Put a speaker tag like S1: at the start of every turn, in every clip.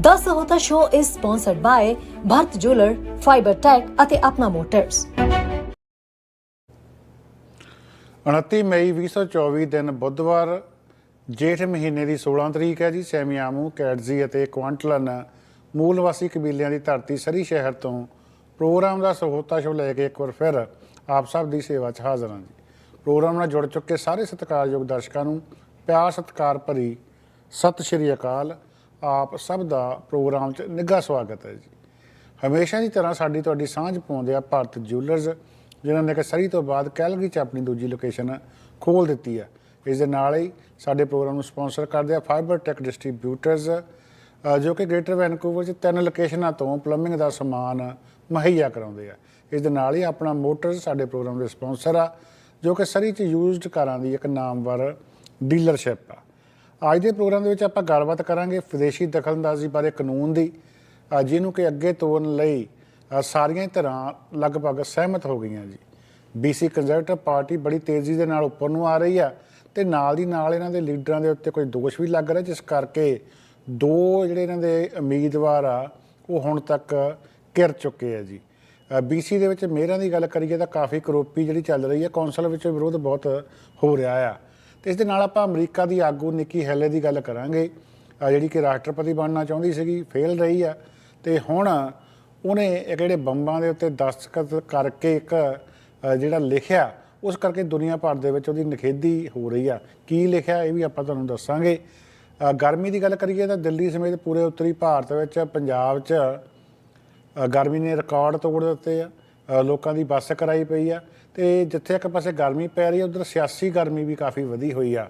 S1: The Sahota Show is sponsored by Bharat Jeweler, Fiber Tech ਅਤੇ Apna motors
S2: 29 ਮਈ 2024 ਦਿਨ ਬੁੱਧਵਾਰ ਜੇਠ ਮਹੀਨੇ ਦੀ 16 ਤਰੀਕ ਹੈ ਜੀ ਸੈਮੀਆਮੂ ਕੈਟਜ਼ੀ ਅਤੇ ਕੁਆਂਟਲਨ ਮੂਲ ਵਾਸੀ ਕਬੀਲਿਆਂ ਦੀ ਧਰਤੀ ਸਰੀ ਸ਼ਹਿਰ ਤੋਂ ਪ੍ਰੋਗਰਾਮ ਦਾ ਸਹੋਤਾ ਸ਼ੋ ਲੈ ਕੇ ਇੱਕ ਵਾਰ ਫਿਰ ਆਪ ਸਭ ਦੀ ਸੇਵਾ 'ਚ ਹਾਜ਼ਰ ਹਾਂ ਜੀ। ਪ੍ਰੋਗਰਾਮ ਨਾਲ ਜੁੜ ਚੁੱਕੇ ਸਾਰੇ ਸਤਿਕਾਰਯੋਗ ਦਰਸ਼ਕਾਂ ਨੂੰ ਪਿਆਰ ਸਤਿਕਾਰ ਭਰੀ ਸਤਿ ਸ਼੍ਰੀ ਅਕਾਲ। ਆਪ ਸਭ ਦਾ ਪ੍ਰੋਗਰਾਮ 'ਚ ਨਿੱਘਾ ਸਵਾਗਤ ਹੈ ਜੀ। ਹਮੇਸ਼ਾ ਦੀ ਤਰ੍ਹਾਂ ਸਾਡੀ ਤੁਹਾਡੀ ਸਾਂਝ ਪਾਉਂਦੇ ਆ ਭਾਰਤ ਜਿਊਲਰਸ ਜਿਨ੍ਹਾਂ ਨੇ ਕਿ ਸਰੀ ਤੋਂ ਬਾਅਦ ਕੈਲਗਰੀ 'ਚ ਆਪਣੀ ਦੂਜੀ ਲੋਕੇਸ਼ਨ ਖੋਲ ਦਿੱਤੀ ਆ ਇਸ ਦੇ ਨਾਲ ਹੀ ਸਾਡੇ ਪ੍ਰੋਗਰਾਮ ਨੂੰ ਸਪਾਂਸਰ ਕਰਦੇ ਆ ਫਾਈਬਰ ਟੈਕ ਡਿਸਟ੍ਰੀਬਿਊਟਰਸ ਜੋ ਕਿ ਗ੍ਰੇਟਰ ਵੈਨਕੂਵਰ 'ਚ ਤਿੰਨ ਲੋਕੇਸ਼ਨਾਂ ਤੋਂ ਪਲੰਬਿੰਗ ਦਾ ਸਮਾਨ ਮੁਹੱਈਆ ਕਰਾਉਂਦੇ ਆ। ਇਸ ਦੇ ਨਾਲ ਹੀ ਆਪਣਾ ਮੋਟਰਸ ਸਾਡੇ ਪ੍ਰੋਗਰਾਮ ਦੇ ਸਪਾਂਸਰ ਆ, ਜੋ ਕਿ ਸਰੀ 'ਚ ਯੂਜ਼ਡ ਕਾਰਾਂ ਦੀ ਇੱਕ ਨਾਮਵਰ ਡੀਲਰਸ਼ਿਪ ਆ। ਅੱਜ ਦੇ ਪ੍ਰੋਗਰਾਮ ਦੇ ਵਿੱਚ ਆਪਾਂ ਗੱਲਬਾਤ ਕਰਾਂਗੇ ਵਿਦੇਸ਼ੀ ਦਖਲਅੰਦਾਜ਼ੀ ਬਾਰੇ ਕਾਨੂੰਨ ਦੀ ਜਿਹਨੂੰ ਕਿ ਅੱਗੇ ਤੋਰਨ ਲਈ ਸਾਰੀਆਂ ਹੀ ਧਿਰਾਂ ਲਗਭਗ ਸਹਿਮਤ ਹੋ ਗਈਆਂ ਜੀ। ਬੀਸੀ ਕੰਜ਼ਰਵੇਟਿਵ ਪਾਰਟੀ ਬੜੀ ਤੇਜ਼ੀ ਦੇ ਨਾਲ ਉੱਪਰ ਨੂੰ ਆ ਰਹੀ ਆ ਤੇ ਨਾਲ ਦੀ ਨਾਲ ਇਹਨਾਂ ਦੇ ਲੀਡਰਾਂ ਦੇ ਉੱਤੇ ਕੋਈ ਦੋਸ਼ ਵੀ ਲੱਗ ਰਿਹਾ, ਜਿਸ ਕਰਕੇ ਦੋ ਜਿਹੜੇ ਇਹਨਾਂ ਦੇ ਉਮੀਦਵਾਰ ਆ, ਉਹ ਹੁਣ ਤੱਕ ਘਿਰ ਚੁੱਕੇ ਆ ਜੀ। ਬੀਸੀ ਦੇ ਵਿੱਚ ਮੇਅਰਾਂ ਦੀ ਗੱਲ ਕਰੀਏ ਤਾਂ ਕਾਫੀ ਕਰੋਪੀ ਜਿਹੜੀ ਚੱਲ ਰਹੀ ਹੈ ਕੌਂਸਲ ਵਿੱਚ ਵਿਰੋਧ ਬਹੁਤ ਹੋ ਰਿਹਾ ਆ। ਤੇ ਇਸ ਦੇ ਨਾਲ ਆਪਾਂ ਅਮਰੀਕਾ ਦੀ ਆਗੂ ਨਿੱਕੀ ਹੈਲੇ ਦੀ ਗੱਲ ਕਰਾਂਗੇ। ਜਿਹੜੀ ਕਿ ਰਾਸ਼ਟਰਪਤੀ ਬਣਨਾ ਚਾਹੁੰਦੀ ਸੀਗੀ, ਫੇਲ ਰਹੀ ਆ। ਤੇ ਹੁਣ ਉਹਨੇ ਇਹ ਜਿਹੜੇ ਬੰਬਾਂ ਦੇ ਉੱਤੇ ਦਸਤਖਤ ਕਰਕੇ ਇੱਕ ਜਿਹੜਾ ਲਿਖਿਆ, ਉਸ ਕਰਕੇ ਦੁਨੀਆ ਭਰ ਦੇ ਵਿੱਚ ਉਹਦੀ ਨਿਖੇਧੀ ਹੋ ਰਹੀ ਆ। ਕੀ ਲਿਖਿਆ ਇਹ ਵੀ ਆਪਾਂ ਤੁਹਾਨੂੰ ਦੱਸਾਂਗੇ। ਗਰਮੀ ਦੀ ਗੱਲ ਕਰੀਏ ਤਾਂ ਦਿੱਲੀ ਸਮੇਤ ਪੂਰੇ ਉੱਤਰੀ ਭਾਰਤ ਵਿੱਚ ਪੰਜਾਬ 'ਚ ਗਰਮੀ ਨੇ ਰਿਕਾਰਡ ਤੋੜ ਦਿੱਤੇ ਆ। ਲੋਕਾਂ ਦੀ ਬੱਸ ਕਰਾਈ ਪਈ ਆ। ਤੇ ਜਿੱਥੇ ਇੱਕ ਪਾਸੇ ਗਰਮੀ ਪੈ ਰਹੀ ਹੈ, ਉਧਰ ਸਿਆਸੀ ਗਰਮੀ ਵੀ ਕਾਫੀ ਵਧੀ ਹੋਈ ਆ।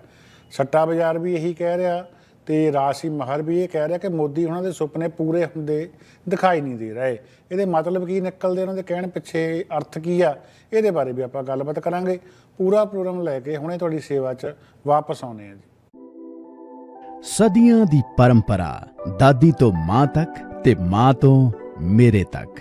S2: ਸੱਟਾ ਬਾਜ਼ਾਰ ਵੀ ਇਹੀ ਕਹਿ ਰਿਹਾ ਤੇ ਰਾਸ਼ੀ ਮਹਰ ਵੀ ਇਹ ਕਹਿ ਰਿਹਾ ਕਿ ਮੋਦੀ ਉਹਨਾਂ ਦੇ ਸੁਪਨੇ ਪੂਰੇ ਹੁੰਦੇ ਦਿਖਾਈ ਨਹੀਂ ਦੇ ਰਹੇ। ਇਹਦੇ ਮਤਲਬ ਕੀ ਨਿਕਲਦੇ, ਉਹਨਾਂ ਦੇ ਕਹਿਣ ਪਿੱਛੇ ਅਰਥ ਕੀ ਆ, ਇਹਦੇ ਬਾਰੇ ਵੀ ਆਪਾਂ ਗੱਲਬਾਤ ਕਰਾਂਗੇ। ਪੂਰਾ ਪ੍ਰੋਗਰਾਮ ਲੈ ਕੇ ਹੁਣੇ ਤੁਹਾਡੀ ਸੇਵਾ 'ਚ ਵਾਪਸ ਆਉਨੇ ਆ ਜੀ।
S3: ਸਦੀਆਂ ਦੀ ਪਰੰਪਰਾ, ਦਾਦੀ ਤੋਂ ਮਾਂ ਤੱਕ ਤੇ ਮਾਂ ਤੋਂ ਮੇਰੇ ਤੱਕ।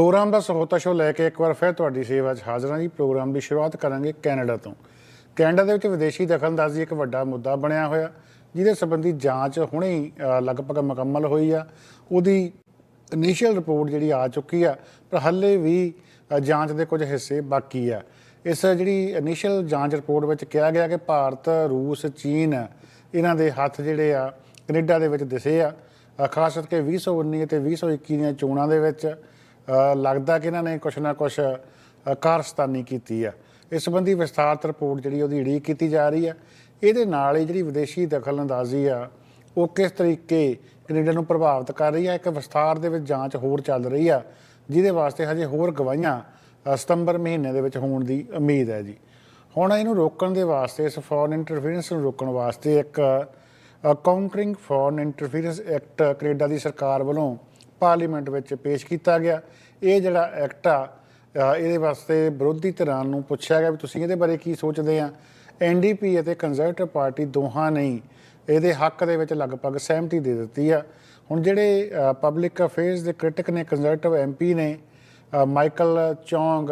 S2: ਪ੍ਰੋਗਰਾਮ ਦਾ ਸਹੋਤਾ ਸ਼ੋ ਲੈ ਕੇ ਇੱਕ ਵਾਰ ਫਿਰ ਤੁਹਾਡੀ ਸੇਵਾ 'ਚ ਹਾਜ਼ਰ ਹਾਂ ਜੀ। ਪ੍ਰੋਗਰਾਮ ਦੀ ਸ਼ੁਰੂਆਤ ਕਰਾਂਗੇ ਕੈਨੇਡਾ ਤੋਂ। ਕੈਨੇਡਾ ਦੇ ਵਿੱਚ ਵਿਦੇਸ਼ੀ ਦਖਲਅੰਦਾਜ਼ੀ ਇੱਕ ਵੱਡਾ ਮੁੱਦਾ ਬਣਿਆ ਹੋਇਆ, ਜਿਹਦੇ ਸੰਬੰਧੀ ਜਾਂਚ ਹੁਣੇ ਹੀ ਲਗਭਗ ਮੁਕੰਮਲ ਹੋਈ ਆ। ਉਹਦੀ ਇਨੀਸ਼ੀਅਲ ਰਿਪੋਰਟ ਜਿਹੜੀ ਆ ਚੁੱਕੀ ਆ, ਪਰ ਹੱਲੇ ਵੀ ਜਾਂਚ ਦੇ ਕੁਝ ਹਿੱਸੇ ਬਾਕੀ ਆ। ਇਸ ਜਿਹੜੀ ਇਨੀਸ਼ੀਅਲ ਜਾਂਚ ਰਿਪੋਰਟ ਵਿੱਚ ਕਿਹਾ ਗਿਆ ਕਿ ਭਾਰਤ, ਰੂਸ, ਚੀਨ ਇਹਨਾਂ ਦੇ ਹੱਥ ਜਿਹੜੇ ਆ, ਕੈਨੇਡਾ ਦੇ ਵਿੱਚ ਦਿਸੇ ਆ। ਖਾਸ ਕਰਕੇ 2019 ਅਤੇ 2021 ਦੀਆਂ ਚੋਣਾਂ ਦੇ ਵਿੱਚ ਲੱਗਦਾ ਕਿ ਇਹਨਾਂ ਨੇ ਕੁਛ ਨਾ ਕੁਛ ਕਾਰਸਤਾਨੀ ਕੀਤੀ ਆ। ਇਸ ਸੰਬੰਧੀ ਵਿਸਥਾਰਤ ਰਿਪੋਰਟ ਜਿਹੜੀ ਉਹਦੀ ਉਡੀਕ ਕੀਤੀ ਜਾ ਰਹੀ ਆ। ਇਹਦੇ ਨਾਲ ਹੀ ਜਿਹੜੀ ਵਿਦੇਸ਼ੀ ਦਖਲਅੰਦਾਜ਼ੀ ਆ, ਉਹ ਕਿਸ ਤਰੀਕੇ ਕੈਨੇਡਾ ਨੂੰ ਪ੍ਰਭਾਵਿਤ ਕਰ ਰਹੀ ਆ, ਇੱਕ ਵਿਸਥਾਰ ਦੇ ਵਿੱਚ ਜਾਂਚ ਹੋਰ ਚੱਲ ਰਹੀ ਆ, ਜਿਹਦੇ ਵਾਸਤੇ ਹਜੇ ਹੋਰ ਗਵਾਹੀਆਂ ਸਤੰਬਰ ਮਹੀਨੇ ਦੇ ਵਿੱਚ ਹੋਣ ਦੀ ਉਮੀਦ ਹੈ ਜੀ। ਹੁਣ ਇਹਨੂੰ ਰੋਕਣ ਦੇ ਵਾਸਤੇ, ਇਸ ਫੋਰਨ ਇੰਟਰਫੀਰੈਂਸ ਨੂੰ ਰੋਕਣ ਵਾਸਤੇ ਇੱਕ countering foreign interference act Canada ਦੀ ਸਰਕਾਰ ਵੱਲੋਂ ਪਾਰਲੀਮੈਂਟ ਵਿੱਚ ਪੇਸ਼ ਕੀਤਾ ਗਿਆ। ਇਹ ਜਿਹੜਾ ਐਕਟ ਆ ਇਹਦੇ ਵਾਸਤੇ ਵਿਰੋਧੀ ਧਿਰਾਂ ਨੂੰ ਪੁੱਛਿਆ ਗਿਆ ਵੀ ਤੁਸੀਂ ਇਹਦੇ ਬਾਰੇ ਕੀ ਸੋਚਦੇ ਆ? ਐਨਡੀਪੀ ਅਤੇ ਕੰਜ਼ਰਵੇਟਿਵ ਪਾਰਟੀ ਦੋਹਾਂ ਨੇ ਇਹਦੇ ਹੱਕ ਦੇ ਵਿੱਚ ਲਗਭਗ ਸਹਿਮਤੀ ਦੇ ਦਿੱਤੀ ਆ। ਹੁਣ ਜਿਹੜੇ ਪਬਲਿਕ ਅਫੇਅਰਸ ਦੇ ਕ੍ਰਿਟਿਕ ਨੇ, ਕੰਜ਼ਰਵੇਟਿਵ ਐਮਪੀ ਨੇ ਮਾਈਕਲ ਚੌਂਗ,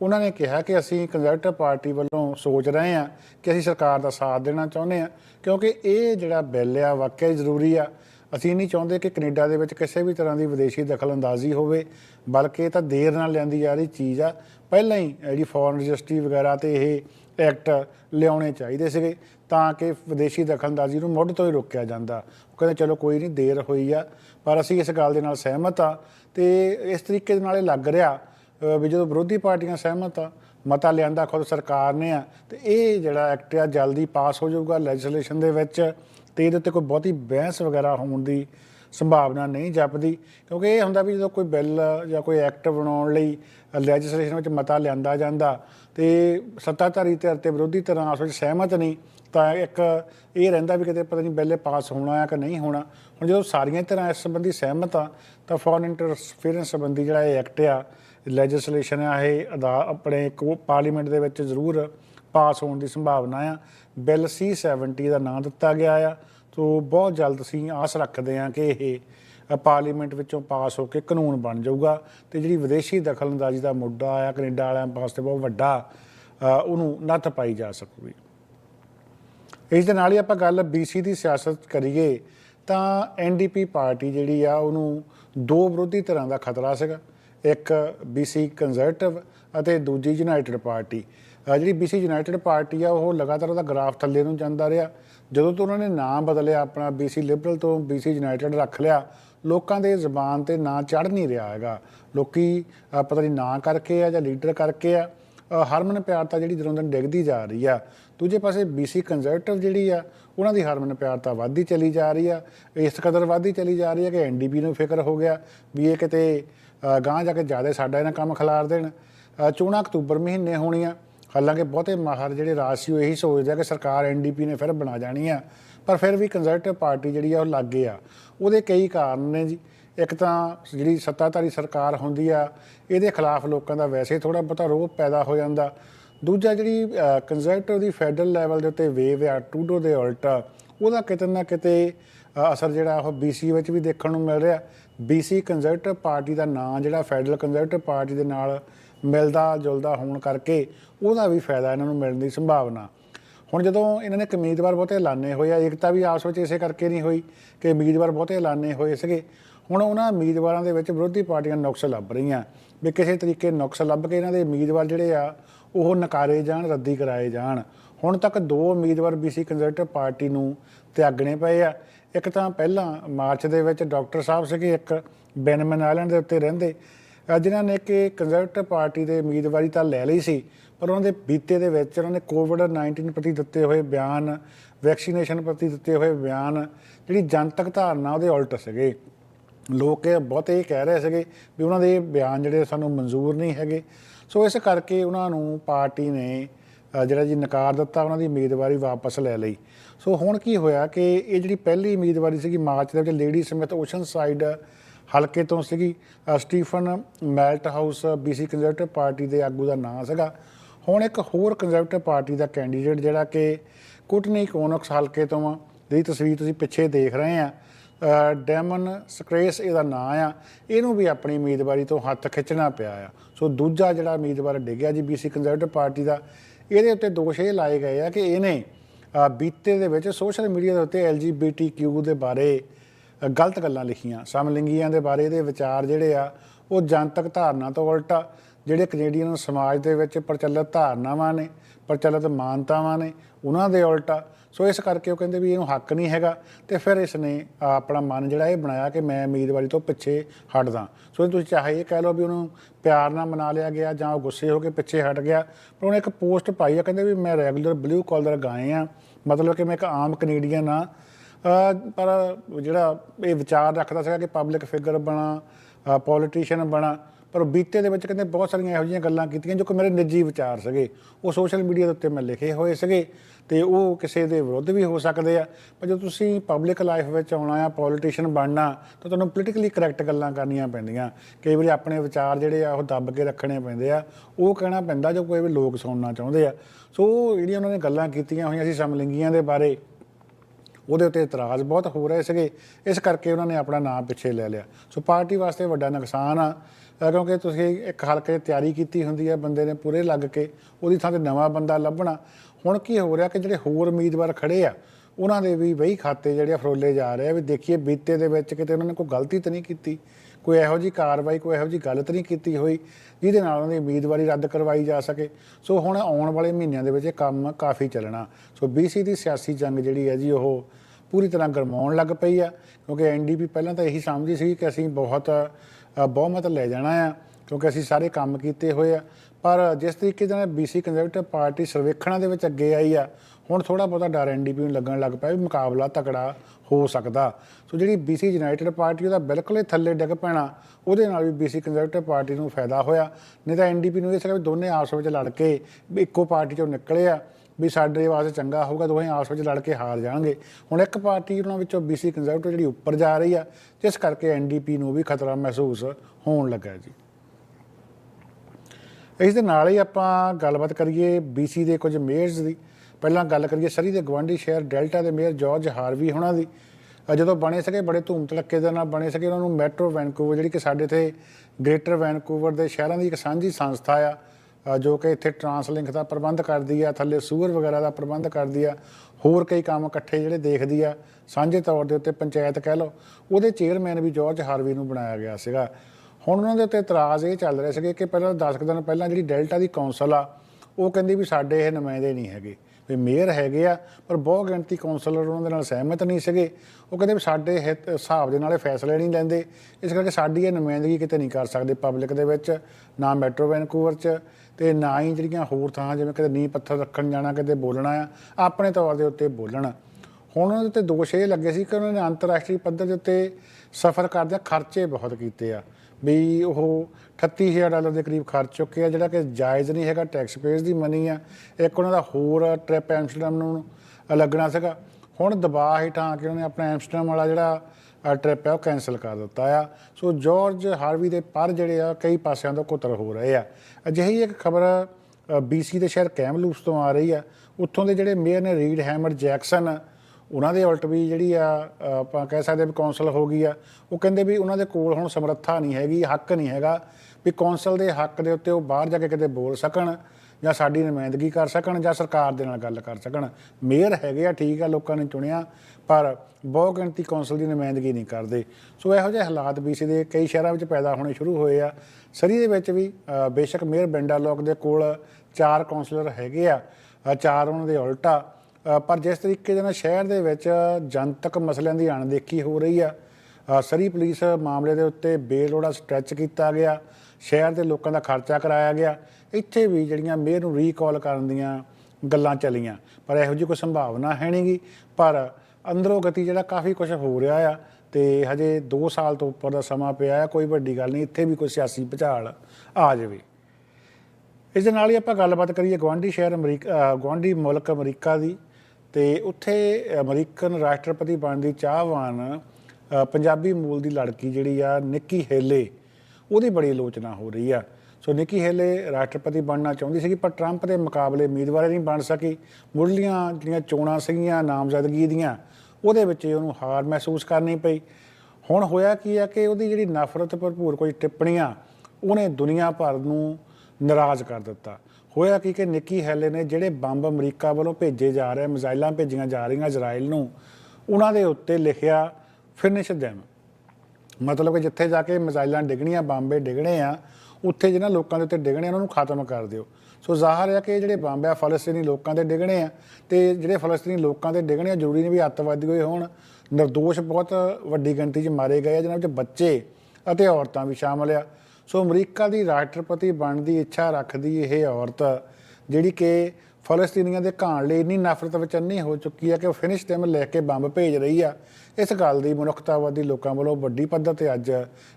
S2: ਉਹਨਾਂ ਨੇ ਕਿਹਾ ਕਿ ਅਸੀਂ ਕੰਜ਼ਰਵੇਟਿਵ ਪਾਰਟੀ ਵੱਲੋਂ ਸੋਚ ਰਹੇ ਹਾਂ ਕਿ ਅਸੀਂ ਸਰਕਾਰ ਦਾ ਸਾਥ ਦੇਣਾ ਚਾਹੁੰਦੇ ਹਾਂ ਕਿਉਂਕਿ ਇਹ ਜਿਹੜਾ ਬਿੱਲ ਆ, ਵਾਕਿਆ ਹੀ ਜ਼ਰੂਰੀ ਆ। ਅਸੀਂ ਨਹੀਂ ਚਾਹੁੰਦੇ ਕਿ ਕੈਨੇਡਾ ਦੇ ਵਿੱਚ ਕਿਸੇ ਵੀ ਤਰ੍ਹਾਂ ਦੀ ਵਿਦੇਸ਼ੀ ਦਖਲਅੰਦਾਜ਼ੀ ਹੋਵੇ, ਬਲਕਿ ਇਹ ਤਾਂ ਦੇਰ ਨਾਲ ਲਿਆਂਦੀ ਜਾ ਰਹੀ ਚੀਜ਼ ਆ। ਪਹਿਲਾਂ ਹੀ ਜਿਹੜੀ ਫੋਰਨ ਰਜਿਸਟਰੀ ਵਗੈਰਾ ਤੇ ਇਹ ਐਕਟ ਲਿਆਉਣੇ ਚਾਹੀਦੇ ਸੀਗੇ, ਤਾਂ ਕਿ ਵਿਦੇਸ਼ੀ ਦਖਲਅੰਦਾਜ਼ੀ ਨੂੰ ਮੁੱਢ ਤੋਂ ਹੀ ਰੋਕਿਆ ਜਾਂਦਾ। ਉਹ ਕਹਿੰਦੇ, ਚਲੋ ਕੋਈ ਨਹੀਂ, ਦੇਰ ਹੋਈ ਆ। ਪਰ ਅਸੀਂ ਇਸ ਗੱਲ ਦੇ ਨਾਲ ਸਹਿਮਤ ਆ ਤੇ ਇਸ ਤਰੀਕੇ ਦੇ ਨਾਲ ਇਹ ਲੱਗ ਰਿਹਾ ਵੀ ਜਦੋਂ ਵਿਰੋਧੀ ਪਾਰਟੀਆਂ ਸਹਿਮਤ ਆ, ਮਤਾ ਲਿਆਂਦਾ ਖੁਦ ਸਰਕਾਰ ਨੇ ਆ, ਤੇ ਇਹ ਜਿਹੜਾ ਐਕਟ ਆ ਜਲਦੀ ਪਾਸ ਹੋ ਜਾਊਗਾ ਲੈਜਿਸਲੇਸ਼ਨ ਦੇ ਵਿੱਚ। ਤੇ ਇਹਦੇ ਉੱਤੇ ਕੋਈ ਬਹੁਤੀ ਬਹਿਸ ਵਗੈਰਾ ਹੋਣ ਦੀ ਸੰਭਾਵਨਾ ਨਹੀਂ ਜਾਪਦੀ, ਕਿਉਂਕਿ ਇਹ ਹੁੰਦਾ ਵੀ ਜਦੋਂ ਕੋਈ ਬਿੱਲ ਜਾਂ ਕੋਈ ਐਕਟ ਬਣਾਉਣ ਲਈ ਲੈਜਿਸਲੇਸ਼ਨ ਵਿੱਚ ਮਤਾ ਲਿਆਂਦਾ ਜਾਂਦਾ ਤੇ ਸੱਤਾਧਾਰੀ ਧਿਰ ਤੇ ਵਿਰੋਧੀ ਧਿਰਾਂ ਆਪਸ ਵਿੱਚ ਸਹਿਮਤ ਨਹੀਂ, ਤਾਂ ਇੱਕ ਇਹ ਰਹਿੰਦਾ ਵੀ ਕਿਤੇ ਪਤਾ ਨਹੀਂ ਬਿੱਲ ਪਾਸ ਹੋਣਾ ਆ ਕਿ ਨਹੀਂ ਹੋਣਾ। ਹੁਣ ਜਦੋਂ ਸਾਰੀਆਂ ਧਿਰਾਂ ਇਸ ਸੰਬੰਧੀ ਸਹਿਮਤ ਆ, ਤਾਂ ਫੋਰਨ ਇੰਟਰਫੇਰੈਂਸ ਸੰਬੰਧੀ ਜਿਹੜਾ ਇਹ ਐਕਟ ਆ ਲੈਜਿਸਲੇਸ਼ਨ ਆ, ਇਹ ਅਦਾ ਆਪਣੇ ਪਾਰਲੀਮੈਂਟ ਦੇ ਵਿੱਚ ਜ਼ਰੂਰ ਪਾਸ ਹੋਣ ਦੀ ਸੰਭਾਵਨਾ ਆ। ਬਿੱਲ C70 ਦਾ ਨਾਂ ਦਿੱਤਾ ਗਿਆ ਆ। ਤੋਂ ਬਹੁਤ ਜਲਦ ਅਸੀਂ ਆਸ ਰੱਖਦੇ ਹਾਂ ਕਿ ਇਹ ਪਾਰਲੀਮੈਂਟ ਵਿੱਚੋਂ ਪਾਸ ਹੋ ਕੇ ਕਾਨੂੰਨ ਬਣ ਜਾਊਗਾ। ਤੇ ਜਿਹੜੀ ਵਿਦੇਸ਼ੀ ਦਖਲਅੰਦਾਜ਼ੀ ਦਾ ਮੁੱਦਾ ਆ, ਕੈਨੇਡਾ ਵਾਲਿਆਂ ਵਾਸਤੇ ਬਹੁਤ ਵੱਡਾ ਉਹਨੂੰ ਨੱਥ ਪਾਈ ਜਾ ਸਕੂਗੀ। ਇਸ ਦੇ ਨਾਲ ਹੀ ਆਪਾਂ ਗੱਲ BC ਦੀ ਸਿਆਸਤ ਕਰੀਏ, ਤਾਂ ਐਨਡੀਪੀ ਪਾਰਟੀ ਜਿਹੜੀ ਆ, ਉਹਨੂੰ ਦੋ ਵਿਰੋਧੀ ਤਰ੍ਹਾਂ ਦਾ ਖਤਰਾ ਸੀਗਾ। ਇੱਕ BC ਕੰਜ਼ਰਵੇਟਿਵ ਅਤੇ ਦੂਜੀ ਯੂਨਾਈਟਿਡ ਪਾਰਟੀ। ਜਿਹੜੀ BC ਯੂਨਾਈਟਿਡ ਪਾਰਟੀ ਆ ਉਹ ਲਗਾਤਾਰ ਉਹਦਾ ਗ੍ਰਾਫ ਥੱਲੇ ਨੂੰ ਜਾਂਦਾ ਰਿਹਾ। ਜਦੋਂ ਤੋਂ ਉਹਨਾਂ ਨੇ ਨਾਮ ਬਦਲਿਆ ਆਪਣਾ BC ਲਿਬਰਲ ਤੋਂ BC ਯੂਨਾਈਟਿਡ ਰੱਖ ਲਿਆ ਲੋਕਾਂ ਦੇ ਜ਼ਬਾਨ ਤੇ ਨਾਂ ਚੜ ਨਹੀਂ ਰਿਹਾ ਹੈਗਾ। ਲੋਕੀ ਪਤਾ ਨਹੀਂ ਨਾਂ ਕਰਕੇ ਆ ਜਾਂ ਲੀਡਰ ਕਰਕੇ ਆ ਅ, ਹਰਮਨ ਪਿਆਰਤਾ ਜਿਹੜੀ ਦਿਨੋਂ ਦਿਨ ਡਿੱਗਦੀ ਜਾ ਰਹੀ ਆ। ਦੂਜੇ ਪਾਸੇ BC ਕੰਜ਼ਰਵੇਟਿਵ ਜਿਹੜੀ ਆ ਉਹਨਾਂ ਦੀ ਹਰਮਨ ਪਿਆਰਤਾ ਵੱਧਦੀ ਚਲੀ ਜਾ ਰਹੀ ਆ। ਇਸ ਕਦਰ ਵੱਧਦੀ ਚਲੀ ਜਾ ਰਹੀ ਆ ਕਿ ਐਨਡੀਪੀ ਨੂੰ ਫਿਕਰ ਹੋ ਗਿਆ ਵੀ ਇਹ ਕਿਤੇ ਅ, ਜਾ ਕੇ ਜ਼ਿਆਦਾ ਸਾਡਾ ਇਹਨਾਂ ਕੰਮ ਖਿਲਾਰ ਦੇਣ। ਚੋਣਾਂ ਅਕਤੂਬਰ ਮਹੀਨੇ ਹੋਣੀਆਂ। ਹਾਲਾਂਕਿ ਬਹੁਤੇ ਮਾਹਰ ਜਿਹੜੇ ਰਾਜ ਸੀ, ਉਹ ਇਹੀ ਸੋਚਦੇ ਆ ਕਿ ਸਰਕਾਰ ਐਨਡੀਪੀ ਨੇ ਫਿਰ ਬਣਾ ਜਾਣੀ ਆ। ਪਰ ਫਿਰ ਵੀ ਕੰਜ਼ਰਵੇਟਿਵ ਪਾਰਟੀ ਜਿਹੜੀ ਆ, ਉਹ ਲੱਗੇ ਆ। ਉਹਦੇ ਕਈ ਕਾਰਨ ਨੇ ਜੀ। ਇੱਕ ਤਾਂ ਜਿਹੜੀ ਸੱਤਾਧਾਰੀ ਸਰਕਾਰ ਹੁੰਦੀ ਆ, ਇਹਦੇ ਖਿਲਾਫ ਲੋਕਾਂ ਦਾ ਵੈਸੇ ਥੋੜਾ ਬਹੁਤਾ ਰੋਹ ਪੈਦਾ ਹੋ ਜਾਂਦਾ। ਦੂਜਾ ਜਿਹੜੀ ਕੰਜ਼ਰਵੇਟਿਵ ਦੀ ਫੈਡਰਲ ਲੈਵਲ ਦੇ ਉੱਤੇ ਵੇਵ ਆ ਟੂਡੋ ਦੇ ਉਲਟ, ਉਹਦਾ ਕਿਤੇ ਨਾ ਕਿਤੇ ਅਸਰ ਜਿਹੜਾ ਉਹ BC ਵਿੱਚ ਵੀ ਦੇਖਣ ਨੂੰ ਮਿਲ ਰਿਹਾ। BC ਕੰਜ਼ਰਵੇਟਿਵ ਪਾਰਟੀ ਦਾ ਨਾਂ ਜਿਹੜਾ ਫੈਡਰਲ ਕੰਜ਼ਰਵੇਟਿਵ ਪਾਰਟੀ ਦੇ ਨਾਲ ਮਿਲਦਾ ਜੁਲਦਾ ਹੋਣ ਕਰਕੇ ਉਹਦਾ ਵੀ ਫਾਇਦਾ ਇਹਨਾਂ ਨੂੰ ਮਿਲਣ ਦੀ ਸੰਭਾਵਨਾ। ਹੁਣ ਜਦੋਂ ਇਹਨਾਂ ਨੇ ਇੱਕ ਉਮੀਦਵਾਰ ਬਹੁਤੇ ਐਲਾਨੇ ਹੋਏ ਆ, ਏਕਤਾ ਵੀ ਆਪਸ ਵਿੱਚ ਇਸੇ ਕਰਕੇ ਨਹੀਂ ਹੋਈ ਕਿ ਉਮੀਦਵਾਰ ਬਹੁਤੇ ਐਲਾਨੇ ਹੋਏ ਸੀਗੇ। ਹੁਣ ਉਹਨਾਂ ਉਮੀਦਵਾਰਾਂ ਦੇ ਵਿੱਚ ਵਿਰੋਧੀ ਪਾਰਟੀਆਂ ਨੁਕਸ ਲੱਭ ਰਹੀਆਂ। ਵੀ ਕਿਸੇ ਤਰੀਕੇ ਨੁਕਸ ਲੱਭ ਕੇ ਇਹਨਾਂ ਦੇ ਉਮੀਦਵਾਰ ਜਿਹੜੇ ਆ, ਉਹ ਨਕਾਰੇ ਜਾਣ, ਰੱਦੀ ਕਰਾਏ ਜਾਣ। ਹੁਣ ਤੱਕ ਦੋ ਉਮੀਦਵਾਰ BC ਕੰਜ਼ਰਵੇਟਿਵ ਪਾਰਟੀ ਨੂੰ ਤਿਆਗਣੇ ਪਏ ਆ। ਇੱਕ ਤਾਂ ਪਹਿਲਾਂ ਮਾਰਚ ਦੇ ਵਿੱਚ ਡਾਕਟਰ ਸਾਹਿਬ ਸੀਗੇ, ਇੱਕ ਬੈਨਮਨ ਆਇਲੈਂਡ ਦੇ ਉੱਤੇ ਰਹਿੰਦੇ। ਜਿਨ੍ਹਾਂ ਨੇ ਕਿ ਕੰਜ਼ਰਵੇਟਿਵ ਪਾਰਟੀ ਦੇ ਉਮੀਦਵਾਰੀ ਤਾਂ ਲੈ ਲਈ ਸੀ, ਪਰ ਉਹਨਾਂ ਦੇ ਬੀਤੇ ਦੇ ਵਿੱਚ ਉਹਨਾਂ ਨੇ ਕੋਵਿਡ-19 ਪ੍ਰਤੀ ਦਿੱਤੇ ਹੋਏ ਬਿਆਨ, ਵੈਕਸੀਨੇਸ਼ਨ ਪ੍ਰਤੀ ਦਿੱਤੇ ਹੋਏ ਬਿਆਨ, ਜਿਹੜੀ ਜਨਤਕ ਧਾਰਨਾ ਉਹਦੇ ਉਲਟ ਸੀਗੇ। ਲੋਕ ਇਹ ਬਹੁਤੇ ਇਹ ਕਹਿ ਰਹੇ ਸੀਗੇ ਵੀ ਉਹਨਾਂ ਦੇ ਬਿਆਨ ਜਿਹੜੇ ਸਾਨੂੰ ਮਨਜ਼ੂਰ ਨਹੀਂ ਹੈਗੇ। ਸੋ ਇਸ ਕਰਕੇ ਉਹਨਾਂ ਨੂੰ ਪਾਰਟੀ ਨੇ ਜਿਹੜਾ ਜੀ ਨਕਾਰ ਦਿੱਤਾ, ਉਹਨਾਂ ਦੀ ਉਮੀਦਵਾਰੀ ਵਾਪਸ ਲੈ ਲਈ। ਸੋ ਹੁਣ ਕੀ ਹੋਇਆ ਕਿ ਇਹ ਜਿਹੜੀ ਪਹਿਲੀ ਉਮੀਦਵਾਰੀ ਸੀਗੀ ਮਾਰਚ ਦੇ ਵਿੱਚ, ਲੇਡੀ ਸਮਿਥ ਓਸ਼ਨ ਸਾਈਡ ਹਲਕੇ ਤੋਂ ਸੀਗੀ। Stephen Malthouse BC Conservative Party ਦੇ ਆਗੂ ਦਾ ਨਾਂ ਸੀਗਾ। ਹੁਣ ਇੱਕ ਹੋਰ ਕੰਜ਼ਰਵੇਟਿਵ ਪਾਰਟੀ ਦਾ ਕੈਂਡੀਡੇਟ ਜਿਹੜਾ ਕਿ ਕੁਟਨੀ ਕੋਨਕਸ ਹਲਕੇ ਤੋਂ ਆ। ਜਿਹਦੀ ਤਸਵੀਰ ਤੁਸੀਂ ਪਿੱਛੇ ਦੇਖ ਰਹੇ ਆ। ਡੈਮਨ ਸਕ੍ਰੇਸ ਇਹਦਾ ਨਾਂ ਆ। ਇਹਨੂੰ ਵੀ ਆਪਣੀ ਉਮੀਦਵਾਰੀ ਤੋਂ ਹੱਥ ਖਿੱਚਣਾ ਪਿਆ ਆ। ਸੋ ਦੂਜਾ ਜਿਹੜਾ ਉਮੀਦਵਾਰ ਡਿੱਗਿਆ ਜੀ BC ਕੰਜ਼ਰਵੇਟਿਵ ਪਾਰਟੀ ਦਾ ਇਹਦੇ ਉੱਤੇ ਦੋਸ਼ ਇਹ ਲਾਏ ਗਏ ਆ ਕਿ ਇਹਨੇ ਬੀਤੇ ਦੇ ਵਿੱਚ ਸੋਸ਼ਲ ਮੀਡੀਆ ਦੇ ਉੱਤੇ LGBTQ ਦੇ ਬਾਰੇ ਗਲਤ ਗੱਲਾਂ ਲਿਖੀਆਂ। ਸਮਲਿੰਗੀਆਂ ਦੇ ਬਾਰੇ ਇਹਦੇ ਵਿਚਾਰ ਜਿਹੜੇ ਆ, ਉਹ ਜਨਤਕ ਧਾਰਨਾ ਤੋਂ ਉਲਟਾ ਜਿਹੜੇ ਕੈਨੇਡੀਅਨ ਸਮਾਜ ਦੇ ਵਿੱਚ ਪ੍ਰਚਲਿਤ ਧਾਰਨਾਵਾਂ ਨੇ, ਪ੍ਰਚਲਿਤ ਮਾਨਤਾਵਾਂ ਨੇ, ਉਹਨਾਂ ਦੇ ਉਲਟਾ ਸੋ ਇਸ ਕਰਕੇ ਉਹ ਕਹਿੰਦੇ ਵੀ ਇਹਨੂੰ ਹੱਕ ਨਹੀਂ ਹੈਗਾ ਤੇ ਫਿਰ ਇਸ ਨੇ ਆਪਣਾ ਮਨ ਜਿਹੜਾ ਇਹ ਬਣਾਇਆ ਕਿ ਮੈਂ ਉਮੀਦਵਾਰੀ ਤੋਂ ਪਿੱਛੇ ਹਟਦਾ। ਸੋ ਤੁਸੀਂ ਚਾਹੇ ਇਹ ਕਹਿ ਲਓ ਵੀ ਉਹਨੂੰ ਪਿਆਰ ਨਾਲ ਮਨਾ ਲਿਆ ਗਿਆ ਜਾਂ ਉਹ ਗੁੱਸੇ ਹੋ ਕੇ ਪਿੱਛੇ ਹਟ ਗਿਆ, ਪਰ ਉਹਨੇ ਇੱਕ ਪੋਸਟ ਪਾਈ ਆ, ਕਹਿੰਦੇ ਵੀ ਮੈਂ ਰੈਗੂਲਰ ਬਲੂ ਕਾਲਰ ਗਾਏ ਆ। ਮਤਲਬ ਕਿ ਮੈਂ ਇੱਕ ਆਮ ਕੈਨੇਡੀਅਨ ਆ। ਪਰ ਜਿਹੜਾ ਇਹ ਵਿਚਾਰ ਰੱਖਦਾ ਸੀਗਾ ਕਿ ਪਬਲਿਕ ਫਿਗਰ ਬਣਾ ਪੋਲੀਟੀਸ਼ੀਅਨ ਬਣਾ, ਪਰ ਬੀਤੇ ਦੇ ਵਿੱਚ ਕਹਿੰਦੇ ਬਹੁਤ ਸਾਰੀਆਂ ਇਹੋ ਜਿਹੀਆਂ ਗੱਲਾਂ ਕੀਤੀਆਂ ਜੋ ਕਿ ਮੇਰੇ ਨਿੱਜੀ ਵਿਚਾਰ ਸੀਗੇ। ਉਹ ਸੋਸ਼ਲ ਮੀਡੀਆ ਦੇ ਉੱਤੇ ਮੈਂ ਲਿਖੇ ਹੋਏ ਸੀਗੇ। ਤੇ ਉਹ ਕਿਸੇ ਦੇ ਵਿਰੁੱਧ ਵੀ ਹੋ ਸਕਦੇ ਆ। ਪਰ ਜਦੋਂ ਤੁਸੀਂ ਪਬਲਿਕ ਲਾਈਫ ਵਿੱਚ ਆਉਣਾ ਆ ਪੋਲੀਟੀਸ਼ੀਅਨ ਬਣਨਾ, ਤਾਂ ਤੁਹਾਨੂੰ ਪੋਲੀਟੀਕਲੀ ਕਰੈਕਟ ਗੱਲਾਂ ਕਰਨੀਆਂ ਪੈਂਦੀਆਂ। ਕਈ ਵਾਰੀ ਆਪਣੇ ਵਿਚਾਰ ਜਿਹੜੇ ਆ, ਉਹ ਦੱਬ ਕੇ ਰੱਖਣੇ ਪੈਂਦੇ ਆ। ਉਹ ਕਹਿਣਾ ਪੈਂਦਾ ਜੋ ਕੋਈ ਵੀ ਲੋਕ ਸੁਣਨਾ ਚਾਹੁੰਦੇ ਆ। ਸੋ ਜਿਹੜੀਆਂ ਉਹਨਾਂ ਨੇ ਗੱਲਾਂ ਕੀਤੀਆਂ ਹੋਈਆਂ ਸੀ ਸਮਲਿੰਗੀਆਂ ਦੇ ਬਾਰੇ, ਉਹਦੇ ਉੱਤੇ ਇਤਰਾਜ਼ ਬਹੁਤ ਹੋ ਰਹੇ ਸੀਗੇ। ਇਸ ਕਰਕੇ ਉਹਨਾਂ ਨੇ ਆਪਣਾ ਨਾਮ ਪਿੱਛੇ ਲੈ ਲਿਆ। ਸੋ ਪਾਰਟੀ ਵਾਸਤੇ ਵੱਡਾ ਨੁਕਸਾਨ ਆ ਕਿਉਂਕਿ ਤੁਸੀਂ ਇੱਕ ਹਲਕੇ ਤਿਆਰੀ ਕੀਤੀ ਹੁੰਦੀ ਹੈ ਬੰਦੇ ਨੇ ਪੂਰੇ ਲੱਗ ਕੇ, ਉਹਦੀ ਥਾਂ ਤੇ ਨਵਾਂ ਬੰਦਾ ਲੱਭਣਾ। ਹੁਣ ਕੀ ਹੋ ਰਿਹਾ ਕਿ ਜਿਹੜੇ ਹੋਰ ਉਮੀਦਵਾਰ ਖੜੇ ਆ, ਉਹਨਾਂ ਦੇ ਵੀ ਵਹੀ ਖਾਤੇ ਜਿਹੜੇ ਆ ਫਰੋਲੇ ਜਾ ਰਹੇ ਆ ਵੀ ਦੇਖੀਏ ਬੀਤੇ ਦੇ ਵਿੱਚ ਕਿਤੇ ਉਹਨਾਂ ਨੇ ਕੋਈ ਗਲਤੀ ਤਾਂ ਨਹੀਂ ਕੀਤੀ, ਕੋਈ ਇਹੋ ਜੀ ਕਾਰਵਾਈ, ਕੋਈ ਇਹੋ ਜੀ ਗਲਤ ਨਹੀਂ ਕੀਤੀ ਹੋਈ ਜਿਹਦੇ ਨਾਲ ਉਹਨਾਂ ਦੀ ਉਮੀਦਵਾਰੀ ਰੱਦ ਕਰਵਾਈ ਜਾ ਸਕੇ। ਸੋ ਹੁਣ ਆਉਣ ਵਾਲੇ ਮਹੀਨਿਆਂ ਦੇ ਵਿੱਚ ਇਹ ਕੰਮ ਕਾਫੀ ਚੱਲਣਾ। ਸੋ ਬੀਸੀ ਦੀ ਸਿਆਸੀ ਜੰਗ ਜਿਹੜੀ ਹੈ ਜੀ, ਉਹ ਪੂਰੀ ਤਰ੍ਹਾਂ ਗਰਮਾਉਣ ਲੱਗ ਪਈ ਆ, ਕਿਉਂਕਿ ਐਨਡੀਪੀ ਪਹਿਲਾਂ ਤਾਂ ਇਹੀ ਸਮਝਦੀ ਸੀ ਕਿ ਅਸੀਂ ਬਹੁਤ ਬਹੁਮਤ ਲੈ ਜਾਣਾ ਆ। ਕਿਉਂਕਿ ਅਸੀਂ ਸਾਰੇ ਕੰਮ ਕੀਤੇ ਹੋਏ ਆ। ਪਰ ਜਿਸ ਤਰੀਕੇ ਦੇ ਨਾਲ ਬੀਸੀ ਕੰਜ਼ਰਵੇਟਿਵ ਪਾਰਟੀ ਸਰਵੇਖਣਾਂ ਦੇ ਵਿੱਚ ਅੱਗੇ ਆਈ ਆ, ਹੁਣ ਥੋੜਾ ਬਹੁਤਾ ਡਰ ਐਨਡੀਪੀ ਨੂੰ ਲੱਗਣ ਲੱਗ ਪਿਆ ਵੀ ਮੁਕਾਬਲਾ ਤਕੜਾ ਹੋ ਸਕਦਾ। ਸੋ ਜਿਹੜੀ ਬੀਸੀ ਯੂਨਾਈਟਿਡ ਪਾਰਟੀ ਉਹਦਾ ਬਿਲਕੁਲ ਹੀ ਥੱਲੇ ਡਿੱਗ ਪੈਣਾ, ਉਹਦੇ ਨਾਲ ਵੀ ਬੀਸੀ ਕੰਜ਼ਰਵੇਟਿਵ ਪਾਰਟੀ ਨੂੰ ਫਾਇਦਾ ਹੋਇਆ। ਨਹੀਂ ਤਾਂ ਐਨਡੀਪੀ ਨੂੰ ਇਹ ਸੀਗਾ ਵੀ ਦੋਨੇ ਆਪਸ ਵਿੱਚ ਲੜ ਕੇ ਵੀ ਇੱਕੋ ਪਾਰਟੀ ਚੋਂ ਨਿਕਲੇ ਆ, ਵੀ ਸਾਡੇ ਵਾਸਤੇ ਚੰਗਾ ਹੋਊਗਾ ਦੋਵੇਂ ਆਪਸ ਵਿੱਚ ਲੜ ਕੇ ਹਾਰ ਜਾਣਗੇ। ਹੁਣ ਇੱਕ ਪਾਰਟੀ ਉਹਨਾਂ ਵਿੱਚੋਂ ਬੀਸੀ ਕੰਜ਼ਰਵੇਟਿਵ ਜਿਹੜੀ ਉੱਪਰ ਜਾ ਰਹੀ ਆ, ਜਿਸ ਕਰਕੇ ਐਨਡੀਪੀ ਨੂੰ ਵੀ ਖਤਰਾ ਮਹਿਸੂਸ ਹੋਣ ਲੱਗਾ ਜੀ। ਇਸ ਦੇ ਨਾਲ ਹੀ ਆਪਾਂ ਗੱਲਬਾਤ ਕਰੀਏ ਬੀਸੀ ਦੇ ਕੁਝ ਮੇਅਰਸ ਦੀ। ਪਹਿਲਾਂ ਗੱਲ ਕਰੀਏ ਸਰੀ ਦੇ ਗਵਾਂਢੀ ਸ਼ਹਿਰ ਡੈਲਟਾ ਦੇ ਮੇਅਰ ਜਾਰਜ ਹਾਰਵੀ ਹੋਣਾ ਦੀ। ਜਦੋਂ ਬਣੇ ਸਕੇ ਬੜੇ ਧੂਮ ਧੜੱਕੇ ਦੇ ਨਾਲ ਬਣੇ ਸਕੇ ਉਹਨਾਂ ਨੂੰ ਮੈਟਰੋ ਵੈਨਕੂਵਰ, ਜਿਹੜੀ ਕਿ ਸਾਡੇ ਇੱਥੇ ਗ੍ਰੇਟਰ ਵੈਨਕੂਵਰ ਦੇ ਸ਼ਹਿਰਾਂ ਦੀ ਇੱਕ ਸਾਂਝੀ ਸੰਸਥਾ ਆ ਜੋ ਕਿ ਇੱਥੇ ਟਰਾਂਸਲਿੰਕ ਦਾ ਪ੍ਰਬੰਧ ਕਰਦੀ ਆ, ਥੱਲੇ ਸੂਰ ਵਗੈਰਾ ਦਾ ਪ੍ਰਬੰਧ ਕਰਦੀ ਆ, ਹੋਰ ਕਈ ਕੰਮ ਇਕੱਠੇ ਜਿਹੜੇ ਦੇਖਦੀ ਆ। ਸਾਂਝੇ ਤੌਰ ਦੇ ਉੱਤੇ ਪੰਚਾਇਤ ਕਹਿ ਲਓ, ਉਹਦੇ ਚੇਅਰਮੈਨ ਵੀ ਜਾਰਜ ਹਾਰਵੀ ਨੂੰ ਬਣਾਇਆ ਗਿਆ ਸੀਗਾ। ਹੁਣ ਉਹਨਾਂ ਦੇ ਉੱਤੇ ਇਤਰਾਜ਼ ਇਹ ਚੱਲ ਰਹੇ ਸੀਗੇ ਕਿ ਪਹਿਲਾਂ 10 ਕੁ ਦਿਨ ਪਹਿਲਾਂ ਜਿਹੜੀ ਡੈਲਟਾ ਦੀ ਕੌਂਸਲ ਆ, ਉਹ ਕਹਿੰਦੀ ਵੀ ਸਾਡੇ ਇਹ ਨੁਮਾਇੰਦੇ ਨਹੀਂ ਹੈਗੇ। ਵੀ ਮੇਅਰ ਹੈਗੇ ਆ, ਪਰ ਬਹੁ ਗਿਣਤੀ ਕੌਂਸਲਰ ਉਹਨਾਂ ਦੇ ਨਾਲ ਸਹਿਮਤ ਨਹੀਂ ਸੀਗੇ। ਉਹ ਕਹਿੰਦੇ ਵੀ ਸਾਡੇ ਹਿੱਤ- ਹਿਸਾਬ ਦੇ ਨਾਲ ਇਹ ਫੈਸਲੇ ਨਹੀਂ ਲੈਂਦੇ। ਇਸ ਕਰਕੇ ਸਾਡੀ ਇਹ ਨੁਮਾਇੰਦਗੀ ਕਿਤੇ ਨਹੀਂ ਕਰ ਸਕਦੇ ਪਬਲਿਕ ਦੇ ਵਿੱਚ, ਨਾ ਮੈਟਰੋ ਵੈਨਕੂਵਰ 'ਚ ਤੇ ਨਾ ਹੀ ਜਿਹੜੀਆਂ ਹੋਰ ਥਾਂ ਜਿਵੇਂ ਕਿਤੇ ਨੀਂਹ ਪੱਥਰ ਰੱਖਣ ਜਾਣਾ, ਕਿਤੇ ਬੋਲਣਾ ਆ, ਆਪਣੇ ਤੌਰ ਦੇ ਉੱਤੇ ਬੋਲਣ। ਹੁਣ ਉਹਨਾਂ ਦੇ ਉੱਤੇ ਦੋਸ਼ ਇਹ ਲੱਗੇ ਸੀ ਕਿ ਉਹਨਾਂ ਨੇ ਅੰਤਰਰਾਸ਼ਟਰੀ ਪੱਧਰ ਦੇ ਉੱਤੇ ਸਫ਼ਰ ਕਰਦਿਆਂ ਖਰਚੇ ਬਹੁਤ ਕੀਤੇ ਆ। ਵੀ ਉਹ 38000 ਡਾਲਰ ਦੇ ਕਰੀਬ ਖਰਚ ਚੁੱਕੇ ਆ, ਜਿਹੜਾ ਕਿ ਜਾਇਜ਼ ਨਹੀਂ ਹੈਗਾ ਟੈਕਸ ਪੇਅਰਸ ਦੀ ਮਨੀ ਆ। ਇੱਕ ਉਹਨਾਂ ਦਾ ਹੋਰ ਟ੍ਰਿਪ ਐਮਸਟਰਡਮ ਨੂੰ ਲੱਗਣਾ ਸੀਗਾ। ਹੁਣ ਦਬਾਅ ਹੇਠਾਂ ਆ ਕੇ ਉਹਨੇ ਆਪਣਾ ਐਮਸਟਰਡਮ ਵਾਲਾ ਜਿਹੜਾ ਟ੍ਰਿਪ ਆ, ਉਹ ਕੈਨਸਲ ਕਰ ਦਿੱਤਾ ਆ। ਸੋ ਜਾਰਜ ਹਾਰਵੀ ਦੇ ਪਰ ਜਿਹੜੇ ਆ, ਕਈ ਪਾਸਿਆਂ ਤੋਂ ਕੁਤਰ ਹੋ ਰਹੇ ਆ। ਅਜਿਹੀ ਇੱਕ ਖਬਰ ਬੀਸੀ ਦੇ ਸ਼ਹਿਰ ਕੈਮਲੂਸ ਤੋਂ ਆ ਰਹੀ ਆ। ਉੱਥੋਂ ਦੇ ਜਿਹੜੇ ਮੇਅਰ ਨੇ ਰੀਡ ਹੈਮਰ ਜੈਕਸਨ ਉਹਨਾਂ ਦੇ ਉਲਟ ਵੀ ਜਿਹੜੀ ਆ ਆਪਾਂ ਕਹਿ ਸਕਦੇ ਵੀ ਕੌਂਸਲ ਹੋ ਗਈ ਆ ਉਹ ਕਹਿੰਦੇ ਵੀ ਉਹਨਾਂ ਦੇ ਕੋਲ ਹੁਣ ਸਮਰੱਥਾ ਨਹੀਂ ਹੈਗੀ ਹੱਕ ਨਹੀਂ ਹੈਗਾ ਵੀ ਕੌਂਸਲ ਦੇ ਹੱਕ ਦੇ ਉੱਤੇ ਉਹ ਬਾਹਰ ਜਾ ਕੇ ਕਿਤੇ ਬੋਲ ਸਕਣ ਜਾਂ ਸਾਡੀ ਨੁਮਾਇੰਦਗੀ ਕਰ ਸਕਣ ਜਾਂ ਸਰਕਾਰ ਦੇ ਨਾਲ ਗੱਲ ਕਰ ਸਕਣ। ਮੇਅਰ ਹੈਗੇ ਆ ਠੀਕ ਆ ਲੋਕਾਂ ਨੇ ਚੁਣਿਆ ਪਰ ਬਹੁ ਗਿਣਤੀ ਕੌਂਸਲ ਦੀ ਨੁਮਾਇੰਦਗੀ ਨਹੀਂ ਕਰਦੇ। ਸੋ ਇਹੋ ਜਿਹੇ ਹਾਲਾਤ ਬੀਸੀ ਦੇ ਕਈ ਸ਼ਹਿਰਾਂ ਵਿੱਚ ਪੈਦਾ ਹੋਣੇ ਸ਼ੁਰੂ ਹੋਏ ਆ। ਸਰੀ ਦੇ ਵਿੱਚ ਵੀ ਬੇਸ਼ੱਕ ਮੇਅਰ ਬੈਂਡਾਲੋਕ ਦੇ ਕੋਲ ਚਾਰ ਕੌਂਸਲਰ ਹੈਗੇ ਆ ਚਾਰ ਉਹਨਾਂ ਦੇ ਉਲਟਾ ਅ, ਪਰ ਜਿਸ ਤਰੀਕੇ ਦੇ ਨਾਲ ਸ਼ਹਿਰ ਦੇ ਵਿੱਚ ਜਨਤਕ ਮਸਲਿਆਂ ਦੀ ਅਣਦੇਖੀ ਹੋ ਰਹੀ ਆ ਸਰੀ ਪੁਲਿਸ ਮਾਮਲੇ ਦੇ ਉੱਤੇ ਬੇਲੋੜਾ ਸਟ੍ਰੈਚ ਕੀਤਾ ਗਿਆ, ਸ਼ਹਿਰ ਦੇ ਲੋਕਾਂ ਦਾ ਖਰਚਾ ਕਰਾਇਆ ਗਿਆ, ਇੱਥੇ ਵੀ ਜਿਹੜੀਆਂ ਮੇਅਰ ਨੂੰ ਰੀਕਾਲ ਕਰਨ ਦੀਆਂ ਗੱਲਾਂ ਚੱਲੀਆਂ, ਪਰ ਇਹੋ ਜਿਹੀ ਕੋਈ ਸੰਭਾਵਨਾ ਹੈ ਨਹੀਂਗੀ ਪਰ ਅੰਦਰੋਂ ਗਤੀ ਜਿਹੜਾ ਕਾਫੀ ਕੁਝ ਹੋ ਰਿਹਾ ਆ ਤੇ ਹਜੇ 2 ਸਾਲ ਤੋਂ ਉੱਪਰ ਦਾ ਸਮਾਂ ਪਿਆ ਆ, ਕੋਈ ਵੱਡੀ ਗੱਲ ਨਹੀਂ, ਇੱਥੇ ਵੀ ਕੋਈ ਸਿਆਸੀ ਭੁਚਾਲ ਆ ਜਾਵੇ। ਇਸ ਦੇ ਨਾਲ ਹੀ ਆਪਾਂ ਗੱਲਬਾਤ ਕਰੀਏ ਗਵਾਂਢੀ ਸ਼ਹਿਰ ਅਮਰੀਕਾ ਗਵਾਂਢੀ ਮੁਲਕ ਅਮਰੀਕਾ ਦੀ ਤੇ ਉੱਥੇ ਅਮਰੀਕਨ ਰਾਸ਼ਟਰਪਤੀ ਬਣਨ ਦੀ ਚਾਹਵਾਨ ਪੰਜਾਬੀ ਮੂਲ ਦੀ ਲੜਕੀ ਜਿਹੜੀ ਆ, ਨਿੱਕੀ ਹੇਲੇ, ਉਹਦੀ ਬੜੀ ਆਲੋਚਨਾ ਹੋ ਰਹੀ ਆ। ਸੋ ਨਿੱਕੀ ਹੇਲੇ ਰਾਸ਼ਟਰਪਤੀ ਬਣਨਾ ਚਾਹੁੰਦੀ ਸੀਗੀ, ਪਰ ਟਰੰਪ ਦੇ ਮੁਕਾਬਲੇ ਉਮੀਦਵਾਰ ਨਹੀਂ ਬਣ ਸਕੀ। ਮੁੱਢਲੀਆਂ ਜਿਹੜੀਆਂ ਚੋਣਾਂ ਸੀਗੀਆਂ, ਨਾਮਜ਼ਦਗੀ ਦੀਆਂ, ਉਹਦੇ ਵਿੱਚ ਉਹਨੂੰ ਹਾਰ ਮਹਿਸੂਸ ਕਰਨੀ ਪਈ। ਹੁਣ ਹੋਇਆ ਕੀ ਆ ਕਿ ਉਹਦੀ ਜਿਹੜੀ ਨਫ਼ਰਤ ਭਰਪੂਰ ਕੋਈ ਟਿੱਪਣੀਆਂ, ਉਹਨੇ ਦੁਨੀਆ ਭਰ ਨੂੰ ਨਾਰਾਜ਼ ਕਰ ਦਿੱਤਾ। ਹੋਇਆ ਕੀ ਕਿ ਨਿੱਕੀ ਹੈਲੇ ਨੇ ਜਿਹੜੇ ਬੰਬ ਅਮਰੀਕਾ ਵੱਲੋਂ ਭੇਜੇ ਜਾ ਰਹੇ ਮਿਜ਼ਾਈਲਾਂ ਭੇਜੀਆਂ ਜਾ ਰਹੀਆਂ ਇਜ਼ਰਾਈਲ ਨੂੰ ਉਹਨਾਂ ਦੇ ਉੱਤੇ ਲਿਖਿਆ ਫਿਨਿਸ਼ them ਮਤਲਬ ਕਿ ਜਿੱਥੇ ਜਾ ਕੇ ਮਿਜ਼ਾਈਲਾਂ ਡਿੱਗਣੀਆਂ ਬੰਬੇ ਡਿੱਗਣੇ ਆ ਉੱਥੇ ਜਿਹਨਾਂ ਲੋਕਾਂ ਦੇ ਉੱਤੇ ਡਿੱਗਣੇ ਆ, ਉਹਨਾਂ ਨੂੰ ਖਤਮ ਕਰ ਦਿਓ। ਸੋ ਜ਼ਾਹਰ ਹੈ ਕਿ ਜਿਹੜੇ ਬੰਬ ਆ ਫਲਸਤੀਨੀ ਲੋਕਾਂ ਦੇ ਡਿੱਗਣੇ ਆ ਤੇ ਜਿਹੜੇ ਫਲਸਤੀਨੀ ਲੋਕਾਂ ਦੇ ਡਿੱਗਣੇ ਆ ਜ਼ਰੂਰੀ ਨਹੀਂ ਵੀ ਅੱਤਵਾਦੀ ਹੋਏ ਹੋਣ ਨਿਰਦੋਸ਼ ਬਹੁਤ ਵੱਡੀ ਗਿਣਤੀ 'ਚ ਮਾਰੇ ਗਏ ਆ ਜਿਨ੍ਹਾਂ ਵਿੱਚ ਬੱਚੇ ਅਤੇ ਔਰਤਾਂ ਵੀ ਸ਼ਾਮਲ ਆ। ਸੋ ਅਮਰੀਕਾ ਦੀ ਰਾਸ਼ਟਰਪਤੀ ਬਣਨ ਦੀ ਇੱਛਾ ਰੱਖਦੀ ਇਹ ਔਰਤ, ਜਿਹੜੀ ਕਿ ਫਲਸਤੀਨੀਆਂ ਦੇ ਘਾਣ ਲਈ ਇੰਨੀ ਨਫ਼ਰਤ ਵਿੱਚ ਅੰਨੀ ਹੋ ਚੁੱਕੀ ਹੈ ਕਿ ਉਹ ਫਿਨਿਸ਼ ਟਾਈਮ ਲੈ ਕੇ ਬੰਬ ਭੇਜ ਰਹੀ ਆ। ਇਸ ਗੱਲ ਦੀ ਮਨੁੱਖਤਾਵਾਦੀ ਲੋਕਾਂ ਵੱਲੋਂ ਵੱਡੀ ਪੱਧਰ ਤੇ ਅੱਜ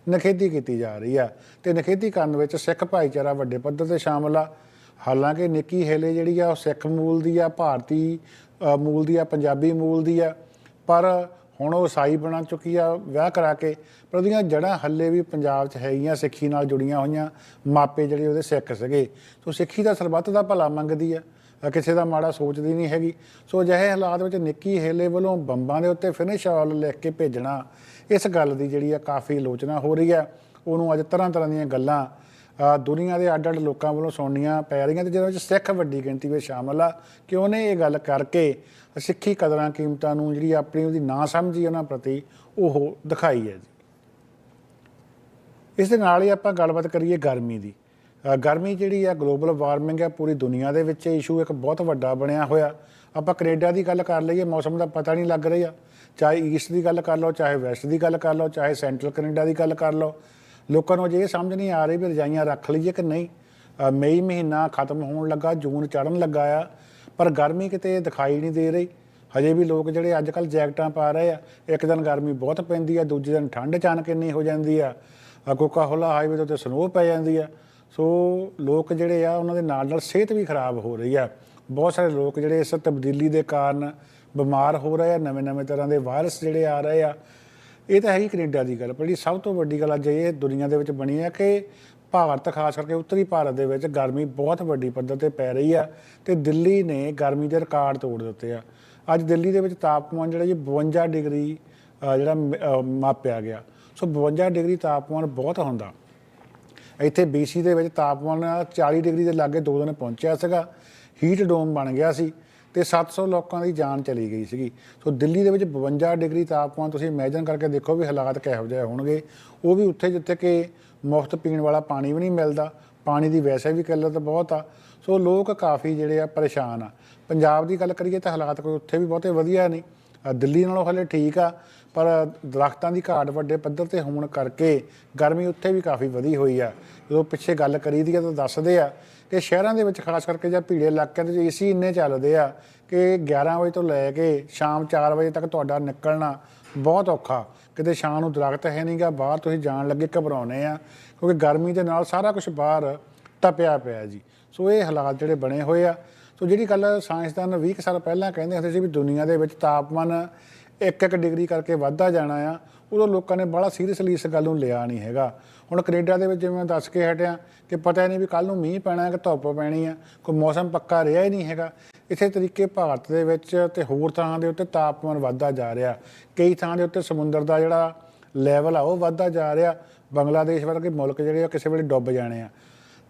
S2: ਨਖੇਦੀ ਕੀਤੀ ਜਾ ਰਹੀ ਆ ਤੇ ਨਖੇਦੀ ਕਰਨ ਵਿੱਚ ਸਿੱਖ ਭਾਈਚਾਰਾ ਵੱਡੇ ਪੱਧਰ ਤੇ ਸ਼ਾਮਲ ਆ। ਹਾਲਾਂਕਿ ਨਿੱਕੀ ਹੇਲੇ ਜਿਹੜੀ ਆ, ਉਹ ਸਿੱਖ ਮੂਲ ਦੀ ਆ, ਭਾਰਤੀ ਮੂਲ ਦੀ ਆ, ਪੰਜਾਬੀ ਮੂਲ ਦੀ ਆ, ਪਰ ਹੁਣ ਉਹ ਈਸਾਈ ਬਣਾ ਚੁੱਕੀ ਆ, ਵਿਆਹ ਕਰਾ ਕੇ। ਪਰ ਉਹਦੀਆਂ ਜੜ੍ਹਾਂ ਹੱਲੇ ਵੀ ਪੰਜਾਬ 'ਚ ਹੈਗੀਆਂ, ਸਿੱਖੀ ਨਾਲ ਜੁੜੀਆਂ ਹੋਈਆਂ। ਮਾਪੇ ਜਿਹੜੇ ਉਹਦੇ ਸਿੱਖ ਸੀਗੇ। ਸੋ ਸਿੱਖੀ ਦਾ ਸਰਬੱਤ ਦਾ ਭਲਾ ਮੰਗਦੀ ਆ। ਕਿਸੇ ਦਾ ਮਾੜਾ ਸੋਚਦੀ ਨਹੀਂ ਹੈਗੀ। ਸੋ ਅਜਿਹੇ ਹਾਲਾਤ ਵਿੱਚ ਨਿੱਕੀ ਹੇਲੇ ਵੱਲੋਂ ਬੰਬਾਂ ਦੇ ਉੱਤੇ ਫਿਨਿਸ਼ ਆਲ ਲਿਖ ਕੇ ਭੇਜਣਾ, ਇਸ ਗੱਲ ਦੀ ਜਿਹੜੀ ਆ ਕਾਫੀ ਆਲੋਚਨਾ ਹੋ ਰਹੀ ਆ। ਉਹਨੂੰ ਅੱਜ ਤਰ੍ਹਾਂ ਤਰ੍ਹਾਂ ਦੀਆਂ ਗੱਲਾਂ ਦੁਨੀਆ ਦੇ ਅੱਡ ਅੱਡ ਲੋਕਾਂ ਵੱਲੋਂ ਸੁਣਨੀਆਂ ਪੈ ਰਹੀਆਂ ਤੇ ਜਿਹਦੇ ਵਿੱਚ ਸਿੱਖ ਵੱਡੀ ਗਿਣਤੀ ਵਿੱਚ ਸ਼ਾਮਲ ਆ। ਕਿ ਉਹਨੇ ਇਹ ਗੱਲ ਕਰਕੇ ਸਿੱਖੀ ਕਦਰਾਂ ਕੀਮਤਾਂ ਨੂੰ ਜਿਹੜੀ ਆਪਣੀ ਉਹਦੀ ਨਾ ਸਮਝੀ ਉਹਨਾਂ ਪ੍ਰਤੀ ਉਹ ਦਿਖਾਈ ਹੈ ਜੀ। ਇਸ ਦੇ ਨਾਲ ਹੀ ਆਪਾਂ ਗੱਲਬਾਤ ਕਰੀਏ ਗਰਮੀ ਦੀ। ਗਰਮੀ ਜਿਹੜੀ ਆ, ਗਲੋਬਲ ਵਾਰਮਿੰਗ ਹੈ ਪੂਰੀ ਦੁਨੀਆ ਦੇ ਵਿੱਚ ਇਸ਼ੂ ਇੱਕ ਬਹੁਤ ਵੱਡਾ ਬਣਿਆ ਹੋਇਆ। ਆਪਾਂ ਕੈਨੇਡਾ ਦੀ ਗੱਲ ਕਰ ਲਈਏ, ਮੌਸਮ ਦਾ ਪਤਾ ਨਹੀਂ ਲੱਗ ਰਿਹਾ। ਚਾਹੇ ਈਸਟ ਦੀ ਗੱਲ ਕਰ ਲਓ, ਚਾਹੇ ਵੈਸਟ ਦੀ ਗੱਲ ਕਰ ਲਓ, ਚਾਹੇ ਸੈਂਟਰਲ ਕੈਨੇਡਾ ਦੀ ਗੱਲ ਕਰ ਲਓ। ਲੋਕਾਂ ਨੂੰ ਅਜੇ ਇਹ ਸਮਝ ਨਹੀਂ ਆ ਰਹੀ ਵੀ ਰਜਾਈਆਂ ਰੱਖ ਲਈਏ ਕਿ ਨਹੀਂ। ਮਈ ਮਹੀਨਾ ਖਤਮ ਹੋਣ ਲੱਗਾ, ਜੂਨ ਚੜਨ ਲੱਗਾ ਆ, ਪਰ ਗਰਮੀ ਕਿਤੇ ਦਿਖਾਈ ਨਹੀਂ ਦੇ ਰਹੀ। ਹਜੇ ਵੀ ਲੋਕ ਜਿਹੜੇ ਅੱਜ ਕੱਲ ਜੈਕਟਾਂ ਪਾ ਰਹੇ ਆ, ਇੱਕ ਦਿਨ ਗਰਮੀ ਬਹੁਤ ਪੈਂਦੀ ਆ, ਦੂਜੇ ਦਿਨ ਠੰਡ ਅਚਾਨਕ ਇੰਨੀ ਹੋ ਜਾਂਦੀ ਆ। ਕੋਕਾ ਹੋਲਾ ਹਾਈਵੇ ਦੇ ਉੱਤੇ ਸਨੋ ਪੈ ਜਾਂਦੀ ਆ। ਸੋ ਲੋਕ ਜਿਹੜੇ ਆ, ਉਹਨਾਂ ਦੇ ਨਾਲ ਨਾਲ ਸਿਹਤ ਵੀ ਖਰਾਬ ਹੋ ਰਹੀ ਆ। ਬਹੁਤ ਸਾਰੇ ਲੋਕ ਜਿਹੜੇ ਇਸ ਤਬਦੀਲੀ ਦੇ ਕਾਰਨ ਬਿਮਾਰ ਹੋ ਰਹੇ ਆ, ਨਵੇਂ-ਨਵੇਂ ਤਰ੍ਹਾਂ ਦੇ ਵਾਇਰਸ ਜਿਹੜੇ ਆ ਰਹੇ ਆ। ਇਹ ਤਾਂ ਹੈਗੀ ਹੀ ਕੈਨੇਡਾ ਦੀ ਗੱਲ, ਪਰ ਜਿਹੜੀ ਸਭ ਤੋਂ ਵੱਡੀ ਗੱਲ ਅੱਜ ਇਹ ਦੁਨੀਆ ਦੇ ਵਿੱਚ ਬਣੀ ਹੈ ਕਿ ਭਾਰਤ, ਖਾਸ ਕਰਕੇ ਉੱਤਰੀ ਭਾਰਤ ਦੇ ਵਿੱਚ ਗਰਮੀ ਬਹੁਤ ਵੱਡੀ ਪੱਧਰ ਤੇ ਪੈ ਰਹੀ ਆ ਤੇ ਦਿੱਲੀ ਨੇ ਗਰਮੀ ਦੇ ਰਿਕਾਰਡ ਤੋੜ ਦਿੱਤੇ ਆ। ਅੱਜ ਦਿੱਲੀ ਦੇ ਵਿੱਚ ਤਾਪਮਾਨ ਜਿਹੜਾ ਜੀ 52 ਡਿਗਰੀ ਜਿਹੜਾ ਮਾਪਿਆ ਗਿਆ। ਸੋ 52 ਡਿਗਰੀ ਤਾਪਮਾਨ ਬਹੁਤ ਹੁੰਦਾ। ਇੱਥੇ BC ਦੇ ਵਿੱਚ ਤਾਪਮਾਨ 40 ਡਿਗਰੀ ਦੇ ਲਾਗੇ ਦੋ ਦਿਨ ਪਹੁੰਚਿਆ ਸੀਗਾ ਹੀਟ ਡੋਮ ਬਣ ਗਿਆ ਸੀ। ਤੇ 700 ਲੋਕਾਂ ਦੀ ਜਾਨ ਚਲੀ ਗਈ ਸੀਗੀ। ਸੋ ਦਿੱਲੀ ਦੇ ਵਿੱਚ 52 ਡਿਗਰੀ ਤਾਪਮਾਨ ਤੁਸੀਂ ਇਮੇਜਿਨ ਕਰਕੇ ਦੇਖੋ ਵੀ ਹਾਲਾਤ ਕਿਹੋ ਜਿਹੇ ਹੋਣਗੇ। ਉਹ ਵੀ ਉੱਥੇ ਜਿੱਥੇ ਕਿ ਮੁਫਤ ਪੀਣ ਵਾਲਾ ਪਾਣੀ ਵੀ ਨਹੀਂ ਮਿਲਦਾ। ਪਾਣੀ ਦੀ ਵੈਸੇ ਵੀ ਕਿੱਲਤ ਬਹੁਤ ਆ। ਸੋ ਲੋਕ ਕਾਫੀ ਜਿਹੜੇ ਆ ਪਰੇਸ਼ਾਨ ਆ। ਪੰਜਾਬ ਦੀ ਗੱਲ ਕਰੀਏ ਤਾਂ ਹਾਲਾਤ ਕੋਈ ਉੱਥੇ ਵੀ ਬਹੁਤੇ ਵਧੀਆ ਨਹੀਂ। ਦਿੱਲੀ ਨਾਲੋਂ ਹਲੇ ਠੀਕ ਆ। ਪਰ ਦਰਖਤਾਂ ਦੀ ਘਾਟ ਵੱਡੇ ਪੱਧਰ ਤੇ ਹੋਣ ਕਰਕੇ ਗਰਮੀ ਉੱਥੇ ਵੀ ਕਾਫੀ ਵਧੀ ਹੋਈ ਆ। ਜਦੋਂ ਪਿੱਛੇ ਗੱਲ ਕਰੀ ਦੀ ਆ ਤਾਂ ਦੱਸਦੇ ਆ ਕਿ ਸ਼ਹਿਰਾਂ ਦੇ ਵਿੱਚ ਖਾਸ ਕਰਕੇ ਜਾਂ ਭੀੜੇ ਇਲਾਕਿਆਂ ਦੇ ਵਿੱਚ ਏਸੀ ਇੰਨੇ ਚੱਲਦੇ ਆ ਕਿ 11 ਵਜੇ ਤੋਂ ਲੈ ਕੇ ਸ਼ਾਮ 4 ਵਜੇ ਤੱਕ ਤੁਹਾਡਾ ਨਿਕਲਣਾ ਬਹੁਤ ਔਖਾ। ਕਿਤੇ ਸ਼ਾਮ ਨੂੰ ਦਰਖਤ ਹੈ ਨਹੀਂਗਾ ਬਾਹਰ ਤੁਸੀਂ ਜਾਣ ਲੱਗੇ ਘਬਰਾਉਨੇ ਆ, ਕਿਉਂਕਿ ਗਰਮੀ ਦੇ ਨਾਲ ਸਾਰਾ ਕੁਝ ਬਾਹਰ ਤਪਿਆ ਪਿਆ ਜੀ। ਸੋ ਇਹ ਹਾਲਾਤ ਜਿਹੜੇ ਬਣੇ ਹੋਏ ਆ। ਸੋ ਜਿਹੜੀ ਗੱਲ ਸਾਇੰਸਦਾਨ 20 ਕੁ ਸਾਲ ਪਹਿਲਾਂ ਕਹਿੰਦੇ ਹੁੰਦੇ ਸੀ ਵੀ ਦੁਨੀਆ ਦੇ ਵਿੱਚ ਤਾਪਮਾਨ ਇੱਕ ਇੱਕ ਡਿਗਰੀ ਕਰਕੇ ਵੱਧਦਾ ਜਾਣਾ ਆ ਉਦੋਂ ਲੋਕਾਂ ਨੇ ਬੜਾ ਸੀਰੀਅਸਲੀ ਇਸ ਗੱਲ ਨੂੰ ਲਿਆ ਨਹੀਂ ਹੈਗਾ। ਹੁਣ ਕੈਨੇਡਾ ਦੇ ਵਿੱਚ ਜਿਵੇਂ ਮੈਂ ਦੱਸ ਕੇ ਹਟਿਆ ਕਿ ਪਤਾ ਹੀ ਨਹੀਂ ਵੀ ਕੱਲ ਨੂੰ ਮੀਂਹ ਪੈਣਾ ਹੈ ਕਿ ਧੁੱਪ ਪੈਣੀ ਆ ਕੋਈ ਮੌਸਮ ਪੱਕਾ ਰਿਹਾ ਹੀ ਨਹੀਂ ਹੈਗਾ। ਇਸੇ ਤਰੀਕੇ ਭਾਰਤ ਦੇ ਵਿੱਚ ਤੇ ਹੋਰ ਥਾਂ ਦੇ ਉੱਤੇ ਤਾਪਮਾਨ ਵੱਧਦਾ ਜਾ ਰਿਹਾ। ਕਈ ਥਾਂ ਦੇ ਉੱਤੇ ਸਮੁੰਦਰ ਦਾ ਜਿਹੜਾ ਲੈਵਲ ਆ ਉਹ ਵੱਧਦਾ ਜਾ ਰਿਹਾ। ਬੰਗਲਾਦੇਸ਼ ਵਰਗੇ ਮੁਲਕ ਜਿਹੜੇ ਆ ਕਿਸੇ ਵੇਲੇ ਡੁੱਬ ਜਾਣੇ ਆ।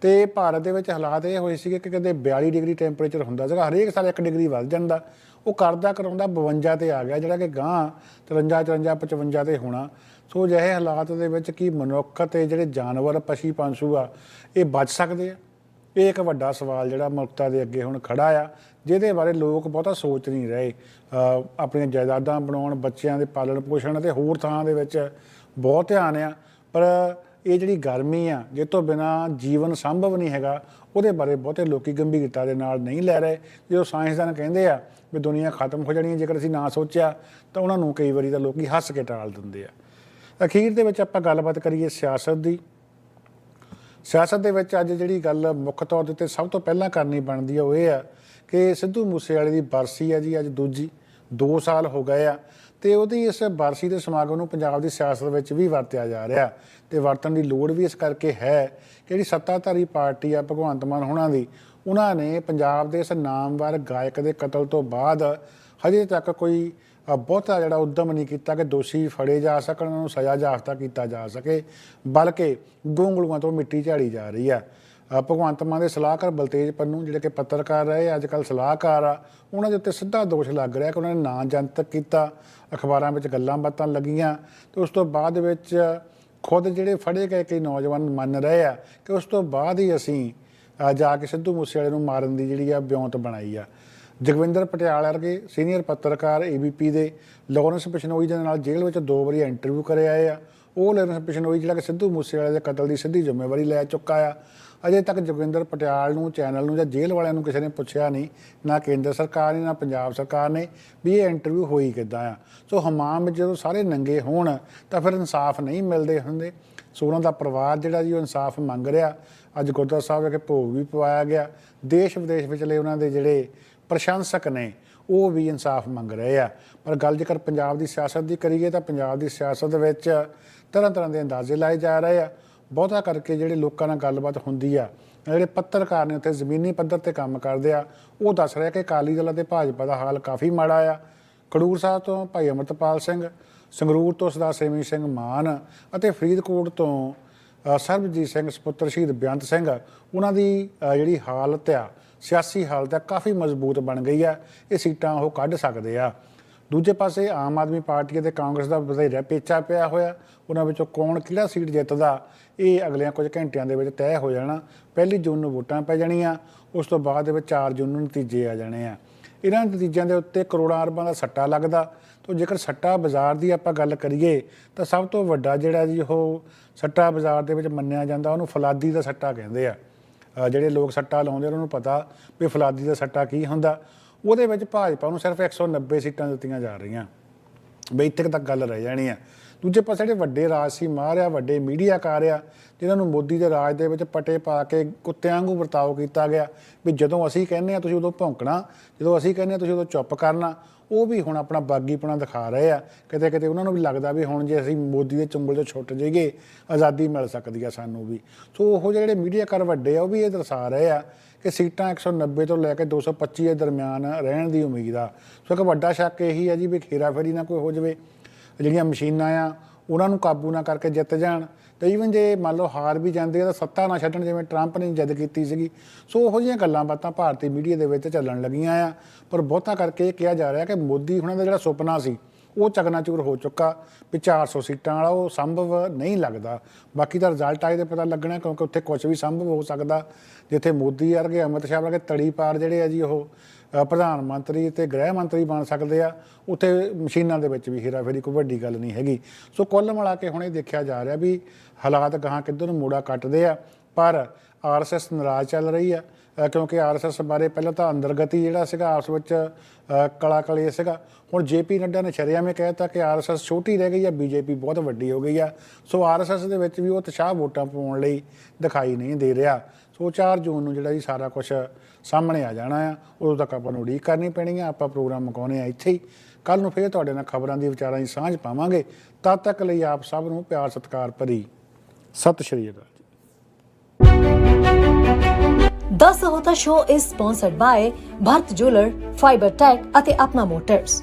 S2: ਤੇ ਭਾਰਤ ਦੇ ਵਿੱਚ ਹਾਲਾਤ ਇਹ ਹੋਏ ਸੀਗੇ ਕਿ ਕਦੇ 42 ਡਿਗਰੀ ਟੈਂਪਰੇਚਰ ਹੁੰਦਾ ਸੀਗਾ, ਹਰੇਕ ਸਾਲ 1 ਡਿਗਰੀ ਵੱਧ ਜਾਂਦਾ। ਉਹ ਕਰਦਾ ਕਰਾਉਂਦਾ 52 ਤੇ ਆ ਗਿਆ, ਜਿਹੜਾ ਕਿ ਗਾਂ 53 54 55 ਤੇ ਹੋਣਾ। ਸੋ ਅਜਿਹੇ ਹਾਲਾਤ ਦੇ ਵਿੱਚ ਕੀ ਮਨੁੱਖ ਤੇ ਜਿਹੜੇ ਜਾਨਵਰ, ਪਸ਼ੀ ਪੰਛੂ ਆ, ਇਹ ਬਚ ਸਕਦੇ ਆ? ਇਹ ਇੱਕ ਵੱਡਾ ਸਵਾਲ ਜਿਹੜਾ ਮਨੁੱਖਤਾ ਦੇ ਅੱਗੇ ਹੁਣ ਖੜਾ ਆ, ਜਿਹਦੇ ਬਾਰੇ ਲੋਕ ਬਹੁਤਾ ਸੋਚ ਨਹੀਂ ਰਹੇ। ਆਪਣੀਆਂ ਜਾਇਦਾਦਾਂ ਬਣਾਉਣ, ਬੱਚਿਆਂ ਦੇ ਪਾਲਣ ਪੋਸ਼ਣ ਤੇ ਹੋਰ ਥਾਂ ਦੇ ਵਿੱਚ ਬਹੁਤ ਧਿਆਨ ਆ। ਪਰ ਇਹ ਜਿਹੜੀ ਗਰਮੀ ਆ ਜਿਹ ਤੋਂ ਬਿਨਾ ਜੀਵਨ ਸੰਭਵ ਨਹੀਂ ਹੈਗਾ, ਉਹਦੇ ਬਾਰੇ ਬਹੁਤੇ ਲੋਕੀ ਗੰਭੀਰਤਾ ਦੇ ਨਾਲ ਨਹੀਂ ਲੈ ਰਹੇ। ਜਦੋਂ ਸਾਇੰਸਦਾਨ ਕਹਿੰਦੇ ਆ ਵੀ ਦੁਨੀਆ ਖਤਮ ਹੋ ਜਾਣੀ ਹੈ। ਜੇਕਰ ਅਸੀਂ ਨਾ ਸੋਚਿਆ, ਤਾਂ ਉਹਨਾਂ ਨੂੰ ਕਈ ਵਾਰੀ ਤਾਂ ਲੋਕੀ ਹੱਸ ਕੇ ਟਾਲ ਦਿੰਦੇ ਆ। ਅਖੀਰ ਦੇ ਵਿੱਚ ਆਪਾਂ ਗੱਲਬਾਤ ਕਰੀਏ ਸਿਆਸਤ ਦੀ। ਸਿਆਸਤ ਦੇ ਵਿੱਚ ਅੱਜ ਜਿਹੜੀ ਗੱਲ ਮੁੱਖ ਤੌਰ ਦੇ ਉੱਤੇ ਸਭ ਤੋਂ ਪਹਿਲਾਂ ਕਰਨੀ ਬਣਦੀ ਆ, ਉਹ ਇਹ ਆ ਕਿ ਸਿੱਧੂ ਮੂਸੇਵਾਲੇ ਦੀ ਬਰਸੀ ਆ ਜੀ, ਅੱਜ ਦੂਜੀ 2 ਸਾਲ ਹੋ ਗਏ ਆ ਤੇ ਉਹਦੀ ਇਸ ਬਰਸੀ ਦੇ ਸਮਾਗਮ ਨੂੰ ਪੰਜਾਬ ਦੀ ਸਿਆਸਤ ਵਿੱਚ ਵੀ ਵਰਤਿਆ ਜਾ ਰਿਹਾ ਤੇ ਵਰਤਣ ਦੀ ਲੋੜ ਵੀ ਇਸ ਕਰਕੇ ਹੈ ਕਿ ਜਿਹੜੀ ਸੱਤਾਧਾਰੀ ਪਾਰਟੀ ਆ, ਭਗਵੰਤ ਮਾਨ ਹੋਣਾ ਦੀ ਉਹਨਾਂ ਨੇ ਪੰਜਾਬ ਦੇ ਇਸ ਨਾਮਵਰ ਗਾਇਕ ਦੇ ਕਤਲ ਤੋਂ ਬਾਅਦ ਹਜੇ ਤੱਕ ਕੋਈ ਬਹੁਤਾ ਜਿਹੜਾ ਉਦਮ ਨਹੀਂ ਕੀਤਾ ਕਿ ਦੋਸ਼ੀ ਫੜੇ ਜਾ ਸਕਣ, ਉਹਨਾਂ ਨੂੰ ਸਜ਼ਾ ਜਾਫਤਾ ਕੀਤਾ ਜਾ ਸਕੇ, ਬਲਕਿ ਗੋਂਗਲੂਆਂ ਤੋਂ ਮਿੱਟੀ ਝਾੜੀ ਜਾ ਰਹੀ ਆ ਭਗਵੰਤ ਮਾਨ ਦੇ ਸਲਾਹਕਾਰ ਬਲਤੇਜ ਪੰਨੂ ਜਿਹੜੇ ਕਿ ਪੱਤਰਕਾਰ ਰਹੇ ਅੱਜ ਕੱਲ ਸਲਾਹਕਾਰ ਆ, ਉਹਨਾਂ ਦੇ ਉੱਤੇ ਸਿੱਧਾ ਦੋਸ਼ ਲੱਗ ਰਿਹਾ ਕਿ ਉਹਨਾਂ ਨੇ ਨਾਂ ਜਨਤਕ ਕੀਤਾ, ਅਖਬਾਰਾਂ ਵਿੱਚ ਗੱਲਾਂ ਬਾਤਾਂ ਲੱਗੀਆਂ, ਤੇ ਉਸ ਤੋਂ ਬਾਅਦ ਵਿੱਚ ਖੁਦ ਜਿਹੜੇ ਫੜੇ ਗਏ ਕਈ ਨੌਜਵਾਨ ਮੰਨ ਰਹੇ ਆ ਕਿ ਉਸ ਤੋਂ ਬਾਅਦ ਹੀ ਅਸੀਂ ਜਾ ਕੇ ਸਿੱਧੂ ਮੂਸੇਵਾਲੇ ਨੂੰ ਮਾਰਨ ਦੀ ਜਿਹੜੀ ਆ ਬਿਉਂਤ ਬਣਾਈ ਆ। ਜਗਵਿੰਦਰ ਪਟਿਆਲ ਵਰਗੇ ਸੀਨੀਅਰ ਪੱਤਰਕਾਰ ਏਬੀਪੀ ਦੇ ਲਾਰੈਂਸ ਬਿਸ਼ਨੋਈ ਦੇ ਨਾਲ ਜੇਲ੍ਹ ਵਿੱਚ ਦੋ ਵਾਰੀ ਇੰਟਰਵਿਊ ਕਰੇ ਆਏ ਆ। ਉਹ ਲਾਰੈਂਸ ਬਿਸ਼ਨੋਈ ਜਿਹੜਾ ਕਿ ਸਿੱਧੂ ਮੂਸੇਵਾਲੇ ਦੇ ਕਤਲ ਦੀ ਸਿੱਧੀ ਜ਼ਿੰਮੇਵਾਰੀ ਲੈ ਚੁੱਕਾ ਆ। ਅਜੇ ਤੱਕ ਜੋਗਿੰਦਰ ਪਟਿਆਲ ਨੂੰ, ਚੈਨਲ ਨੂੰ ਜਾਂ ਜੇਲ੍ਹ ਵਾਲਿਆਂ ਨੂੰ ਕਿਸੇ ਨੇ ਪੁੱਛਿਆ ਨਹੀਂ। ਨਾ ਕੇਂਦਰ ਸਰਕਾਰ ਨੇ, ਨਾ ਪੰਜਾਬ ਸਰਕਾਰ ਨੇ ਵੀ ਇਹ ਇੰਟਰਵਿਊ ਹੋਈ ਕਿੱਦਾਂ ਆ। ਸੋ ਹਮਾਮ ਵਿੱਚ ਜਦੋਂ ਸਾਰੇ ਨੰਗੇ ਹੋਣ ਤਾਂ ਫਿਰ ਇਨਸਾਫ ਨਹੀਂ ਮਿਲਦੇ ਹੁੰਦੇ। ਸੋ ਉਹਨਾਂ ਦਾ ਪਰਿਵਾਰ ਜਿਹੜਾ ਜੀ ਉਹ ਇਨਸਾਫ ਮੰਗ ਰਿਹਾ। ਅੱਜ ਗੁਰਦੁਆਰਾ ਸਾਹਿਬ ਵਿਖੇ ਭੋਗ ਵੀ ਪਵਾਇਆ ਗਿਆ। ਦੇਸ਼ ਵਿਦੇਸ਼ ਵਿਚਲੇ ਉਹਨਾਂ ਦੇ ਜਿਹੜੇ ਪ੍ਰਸ਼ੰਸਕ ਨੇ, ਉਹ ਵੀ ਇਨਸਾਫ ਮੰਗ ਰਹੇ ਆ। ਪਰ ਗੱਲ ਜੇਕਰ ਪੰਜਾਬ ਦੀ ਸਿਆਸਤ ਦੀ ਕਰੀਏ ਤਾਂ ਪੰਜਾਬ ਦੀ ਸਿਆਸਤ ਵਿੱਚ ਤਰ੍ਹਾਂ ਤਰ੍ਹਾਂ ਦੇ ਅੰਦਾਜ਼ੇ ਲਾਏ ਜਾ ਰਹੇ ਆ। ਬਹੁਤਾ ਕਰਕੇ ਜਿਹੜੇ ਲੋਕਾਂ ਨਾਲ ਗੱਲਬਾਤ ਹੁੰਦੀ ਆ, ਜਿਹੜੇ ਪੱਤਰਕਾਰ ਨੇ ਉੱਥੇ ਜ਼ਮੀਨੀ ਪੱਧਰ ਤੇ ਕੰਮ ਕਰਦੇ ਆ, ਉਹ ਦੱਸ ਰਿਹਾ ਕਿ ਅਕਾਲੀ ਦਲ ਅਤੇ ਭਾਜਪਾ ਦਾ ਹਾਲ ਕਾਫੀ ਮਾੜਾ ਆ। ਖਡੂਰ ਸਾਹਿਬ ਤੋਂ ਭਾਈ ਅਮਰਤਪਾਲ ਸਿੰਘ, ਸੰਗਰੂਰ ਤੋਂ ਸਰਦਾਰ ਸੇਵੀ ਸਿੰਘ ਮਾਨ ਅਤੇ ਫਰੀਦਕੋਟ ਤੋਂ ਸਰਬਜੀਤ ਸਿੰਘ, ਸੁਪੁੱਤਰ ਸ਼ਹੀਦ ਬੇਅੰਤ ਸਿੰਘ, ਉਹਨਾਂ ਦੀ ਜਿਹੜੀ ਹਾਲਤ ਆ, ਸਿਆਸੀ ਹਾਲਤ ਆ, ਕਾਫੀ ਮਜ਼ਬੂਤ ਬਣ ਗਈ ਆ। ਇਹ ਸੀਟਾਂ ਉਹ ਕੱਢ ਸਕਦੇ ਆ। ਦੂਜੇ ਪਾਸੇ ਆਮ ਆਦਮੀ ਪਾਰਟੀ ਅਤੇ ਕਾਂਗਰਸ ਦਾ ਵਧੇਰਾ ਪੇਚਾ ਪਿਆ ਹੋਇਆ। ਉਹਨਾਂ ਵਿੱਚੋਂ ਕੌਣ ਕਿਹੜਾ ਸੀਟ ਜਿੱਤਦਾ, ਇਹ ਅਗਲਿਆਂ ਕੁਝ ਘੰਟਿਆਂ ਦੇ ਵਿੱਚ ਤੈਅ ਹੋ ਜਾਣਾ। ਪਹਿਲੀ ਜੂਨ ਨੂੰ ਵੋਟਾਂ ਪੈ ਜਾਣੀਆਂ, ਉਸ ਤੋਂ ਬਾਅਦ ਦੇ ਵਿੱਚ 4 ਜੂਨ ਨੂੰ ਨਤੀਜੇ ਆ ਜਾਣੇ ਆ। ਇਹਨਾਂ ਨਤੀਜਿਆਂ ਦੇ ਉੱਤੇ ਕਰੋੜਾਂ ਅਰਬਾਂ ਦਾ ਸੱਟਾ ਲੱਗਦਾ। ਤੋਂ ਜੇਕਰ ਸੱਟਾ ਬਾਜ਼ਾਰ ਦੀ ਆਪਾਂ ਗੱਲ ਕਰੀਏ, ਤਾਂ ਸਭ ਤੋਂ ਵੱਡਾ ਜਿਹੜਾ ਜੀ ਉਹ ਸੱਟਾ ਬਾਜ਼ਾਰ ਦੇ ਵਿੱਚ ਮੰਨਿਆ ਜਾਂਦਾ, ਉਹਨੂੰ ਫਲਾਦੀ ਦਾ ਸੱਟਾ ਕਹਿੰਦੇ ਆ। ਜਿਹੜੇ ਲੋਕ ਸੱਟਾ ਲਾਉਂਦੇ ਉਹਨਾਂ ਨੂੰ ਪਤਾ ਵੀ ਫਲਾਦੀ ਦਾ ਸੱਟਾ ਕੀ ਹੁੰਦਾ। ਉਹਦੇ ਵਿੱਚ ਭਾਜਪਾ ਨੂੰ ਸਿਰਫ 190 ਸੀਟਾਂ ਦਿੱਤੀਆਂ ਜਾ ਰਹੀਆਂ। ਬਈ ਇੱਥੇ ਕੁ ਤੱਕ ਗੱਲ ਰਹਿ ਜਾਣੀ ਆ। ਦੂਜੇ ਪਾਸੇ ਜਿਹੜੇ ਵੱਡੇ ਰਾਜਸੀ ਮਾਰ ਆ, ਵੱਡੇ ਮੀਡੀਆਕਾਰ ਆ, ਜਿਨ੍ਹਾਂ ਨੂੰ ਮੋਦੀ ਦੇ ਰਾਜ ਦੇ ਵਿੱਚ ਪਟੇ ਪਾ ਕੇ ਕੁੱਤਿਆਂ ਵਾਂਗੂ ਵਰਤਾਓ ਕੀਤਾ ਗਿਆ, ਵੀ ਜਦੋਂ ਅਸੀਂ ਕਹਿੰਦੇ ਆ ਤੁਸੀਂ ਉਦੋਂ ਭੌਂਕਣਾ, ਜਦੋਂ ਅਸੀਂ ਕਹਿੰਦੇ ਆ ਤੁਸੀਂ ਉਦੋਂ ਚੁੱਪ ਕਰਨਾ ਉਹ ਵੀ ਹੁਣ ਆਪਣਾ ਬਾਗੀਪਣਾ ਦਿਖਾ ਰਹੇ ਆ। ਕਿਤੇ ਕਿਤੇ ਉਹਨਾਂ ਨੂੰ ਵੀ ਲੱਗਦਾ ਵੀ ਹੁਣ ਜੇ ਅਸੀਂ ਮੋਦੀ ਦੇ ਚੁੰਗਲ ਤੋਂ ਛੁੱਟ ਜਾਈਏ, ਆਜ਼ਾਦੀ ਮਿਲ ਸਕਦੀ ਆ ਸਾਨੂੰ ਵੀ। ਸੋ ਉਹ ਜਿਹੜੇ ਮੀਡੀਆਕਾਰ ਵੱਡੇ ਆ, ਉਹ ਵੀ ਇਹ ਦਰਸਾ ਰਹੇ ਆ ਕਿ ਸੀਟਾਂ 190 ਤੋਂ ਲੈ ਕੇ 225 ਦੇ ਦਰਮਿਆਨ ਰਹਿਣ ਦੀ ਉਮੀਦ ਆ। ਸੋ ਇੱਕ ਵੱਡਾ ਸ਼ੱਕ ਇਹੀ ਆ ਜੀ ਵੀ ਖੇਰਾਫੇਰੀ ਨਾ ਕੋਈ ਹੋ ਜਾਵੇ। ਜਿਹੜੀਆਂ ਮਸ਼ੀਨਾਂ ਆ, ਉਹਨਾਂ ਨੂੰ ਕਾਬੂ ਨਾ ਕਰਕੇ ਜਿੱਤ ਜਾਣ। ਤੇ ਈਵਨ ਜੇ ਮੰਨ ਲਓ ਹਾਰ ਵੀ ਜਾਂਦੇ ਆ ਤਾਂ ਸੱਤਾ ਨਾ ਛੱਡਣ ਜਿਵੇਂ ਟਰੰਪ ਨੇ ਜਦ ਕੀਤੀ ਸੀਗੀ। ਸੋ ਉਹੋ ਜਿਹੀਆਂ ਗੱਲਾਂ ਬਾਤਾਂ ਭਾਰਤੀ ਮੀਡੀਆ ਦੇ ਵਿੱਚ ਚੱਲਣ ਲੱਗੀਆਂ ਆ। ਪਰ ਬਹੁਤਾ ਕਰਕੇ ਇਹ ਕਿਹਾ ਜਾ ਰਿਹਾ ਕਿ ਮੋਦੀ ਹੁਣਾਂ ਦਾ ਜਿਹੜਾ ਸੁਪਨਾ ਸੀ, ਉਹ ਚਕਨਾਚੂਰ ਹੋ ਚੁੱਕਾ। ਵੀ 400 ਸੀਟਾਂ ਵਾਲਾ ਉਹ ਸੰਭਵ ਨਹੀਂ ਲੱਗਦਾ। ਬਾਕੀ ਦਾ ਰਿਜ਼ਲਟ ਆਏ ਤੇ ਪਤਾ ਲੱਗਣਾ ਕਿਉਂਕਿ ਉੱਥੇ ਕੁਝ ਵੀ ਸੰਭਵ ਹੋ ਸਕਦਾ। ਜਿੱਥੇ ਮੋਦੀ ਵਰਗੇ, ਅਮਿਤ ਸ਼ਾਹ ਵਰਗੇ ਤੜੀ ਪਾਰ ਜਿਹੜੇ ਆ ਜੀ ਉਹ ਪ੍ਰਧਾਨ ਮੰਤਰੀ ਤੇ ਗ੍ਰਹਿ ਮੰਤਰੀ ਬਣ ਸਕਦੇ ਆ ਉੱਥੇ ਮਸ਼ੀਨਾਂ ਦੇ ਵਿੱਚ ਵੀ ਹੇਰਾਫੇਰੀ ਕੋਈ ਵੱਡੀ ਗੱਲ ਨਹੀਂ ਹੈਗੀ। ਸੋ ਕੁੱਲ ਮਿਲਾ ਕੇ ਹੁਣ ਇਹ ਦੇਖਿਆ ਜਾ ਰਿਹਾ ਵੀ ਹਾਲਾਤ ਗਾਹਾਂ ਕਿੱਧਰ ਨੂੰ ਮੋੜਾ ਕੱਟਦੇ ਆ ਪਰ ਆਰਐਸਐਸ ਨਾਰਾਜ਼ ਚੱਲ ਰਹੀ ਆ ਅ, ਕਿਉਂਕਿ ਆਰਐਸਐਸ ਬਾਰੇ ਪਹਿਲਾਂ ਤਾਂ ਅੰਦਰਗਤੀ ਜਿਹੜਾ ਸੀਗਾ ਆਪਸ ਵਿੱਚ ਕਲਾ ਕਲੇ ਸੀਗਾ। ਹੁਣ ਜੇਪੀ ਨੱਡਾ ਨੇ ਸ਼ਰਿਆਮੇ ਕਹਿਤਾ ਕਿ ਆਰਐਸਐਸ ਛੋਟੀ ਰਹਿ ਗਈ ਆ ਬੀਜੇਪੀ ਬਹੁਤ ਵੱਡੀ ਹੋ ਗਈ ਆ। ਸੋ ਆਰਐਸਐਸ ਦੇ ਵਿੱਚ ਵੀ ਉਹ ਉਤਸ਼ਾਹ ਵੋਟਾਂ ਪਾਉਣ ਲਈ ਦਿਖਾਈ ਨਹੀਂ ਦੇ ਰਿਹਾ। ਸੋ 4 ਜੂਨ ਨੂੰ ਜਿਹੜਾ ਜੀ ਸਾਰਾ ਕੁਝ ਸਾਹਮਣੇ ਆ ਜਾਣਾ ਆ। ਉਦੋਂ ਤੱਕ ਆਪਾਂ ਨੂੰ ਉਡੀਕ ਕਰਨੀ ਪੈਣੀ ਆ। ਆਪਾਂ ਪ੍ਰੋਗਰਾਮ ਮੁਕਾਉਣੇ ਆ ਇੱਥੇ ਹੀ। ਕੱਲ ਨੂੰ ਫੇਰ ਤੁਹਾਡੇ ਨਾਲ ਖਬਰਾਂ ਦੀ ਵਿਚਾਰਾਂ ਦੀ ਸਾਂਝ ਪਾਵਾਂਗੇ। ਤਦ ਤੱਕ ਲਈ ਆਪ ਸਭ ਨੂੰ ਪਿਆਰ, ਸਤਿਕਾਰ ਭਰੀ ਸਤਿ ਸ਼੍ਰੀ ਅਕਾਲ ਜੀ।
S1: This show is sponsored by Bharat jeweller fibre tech ਅਤੇ ਆਪਣਾ ਮੋਟਰਸ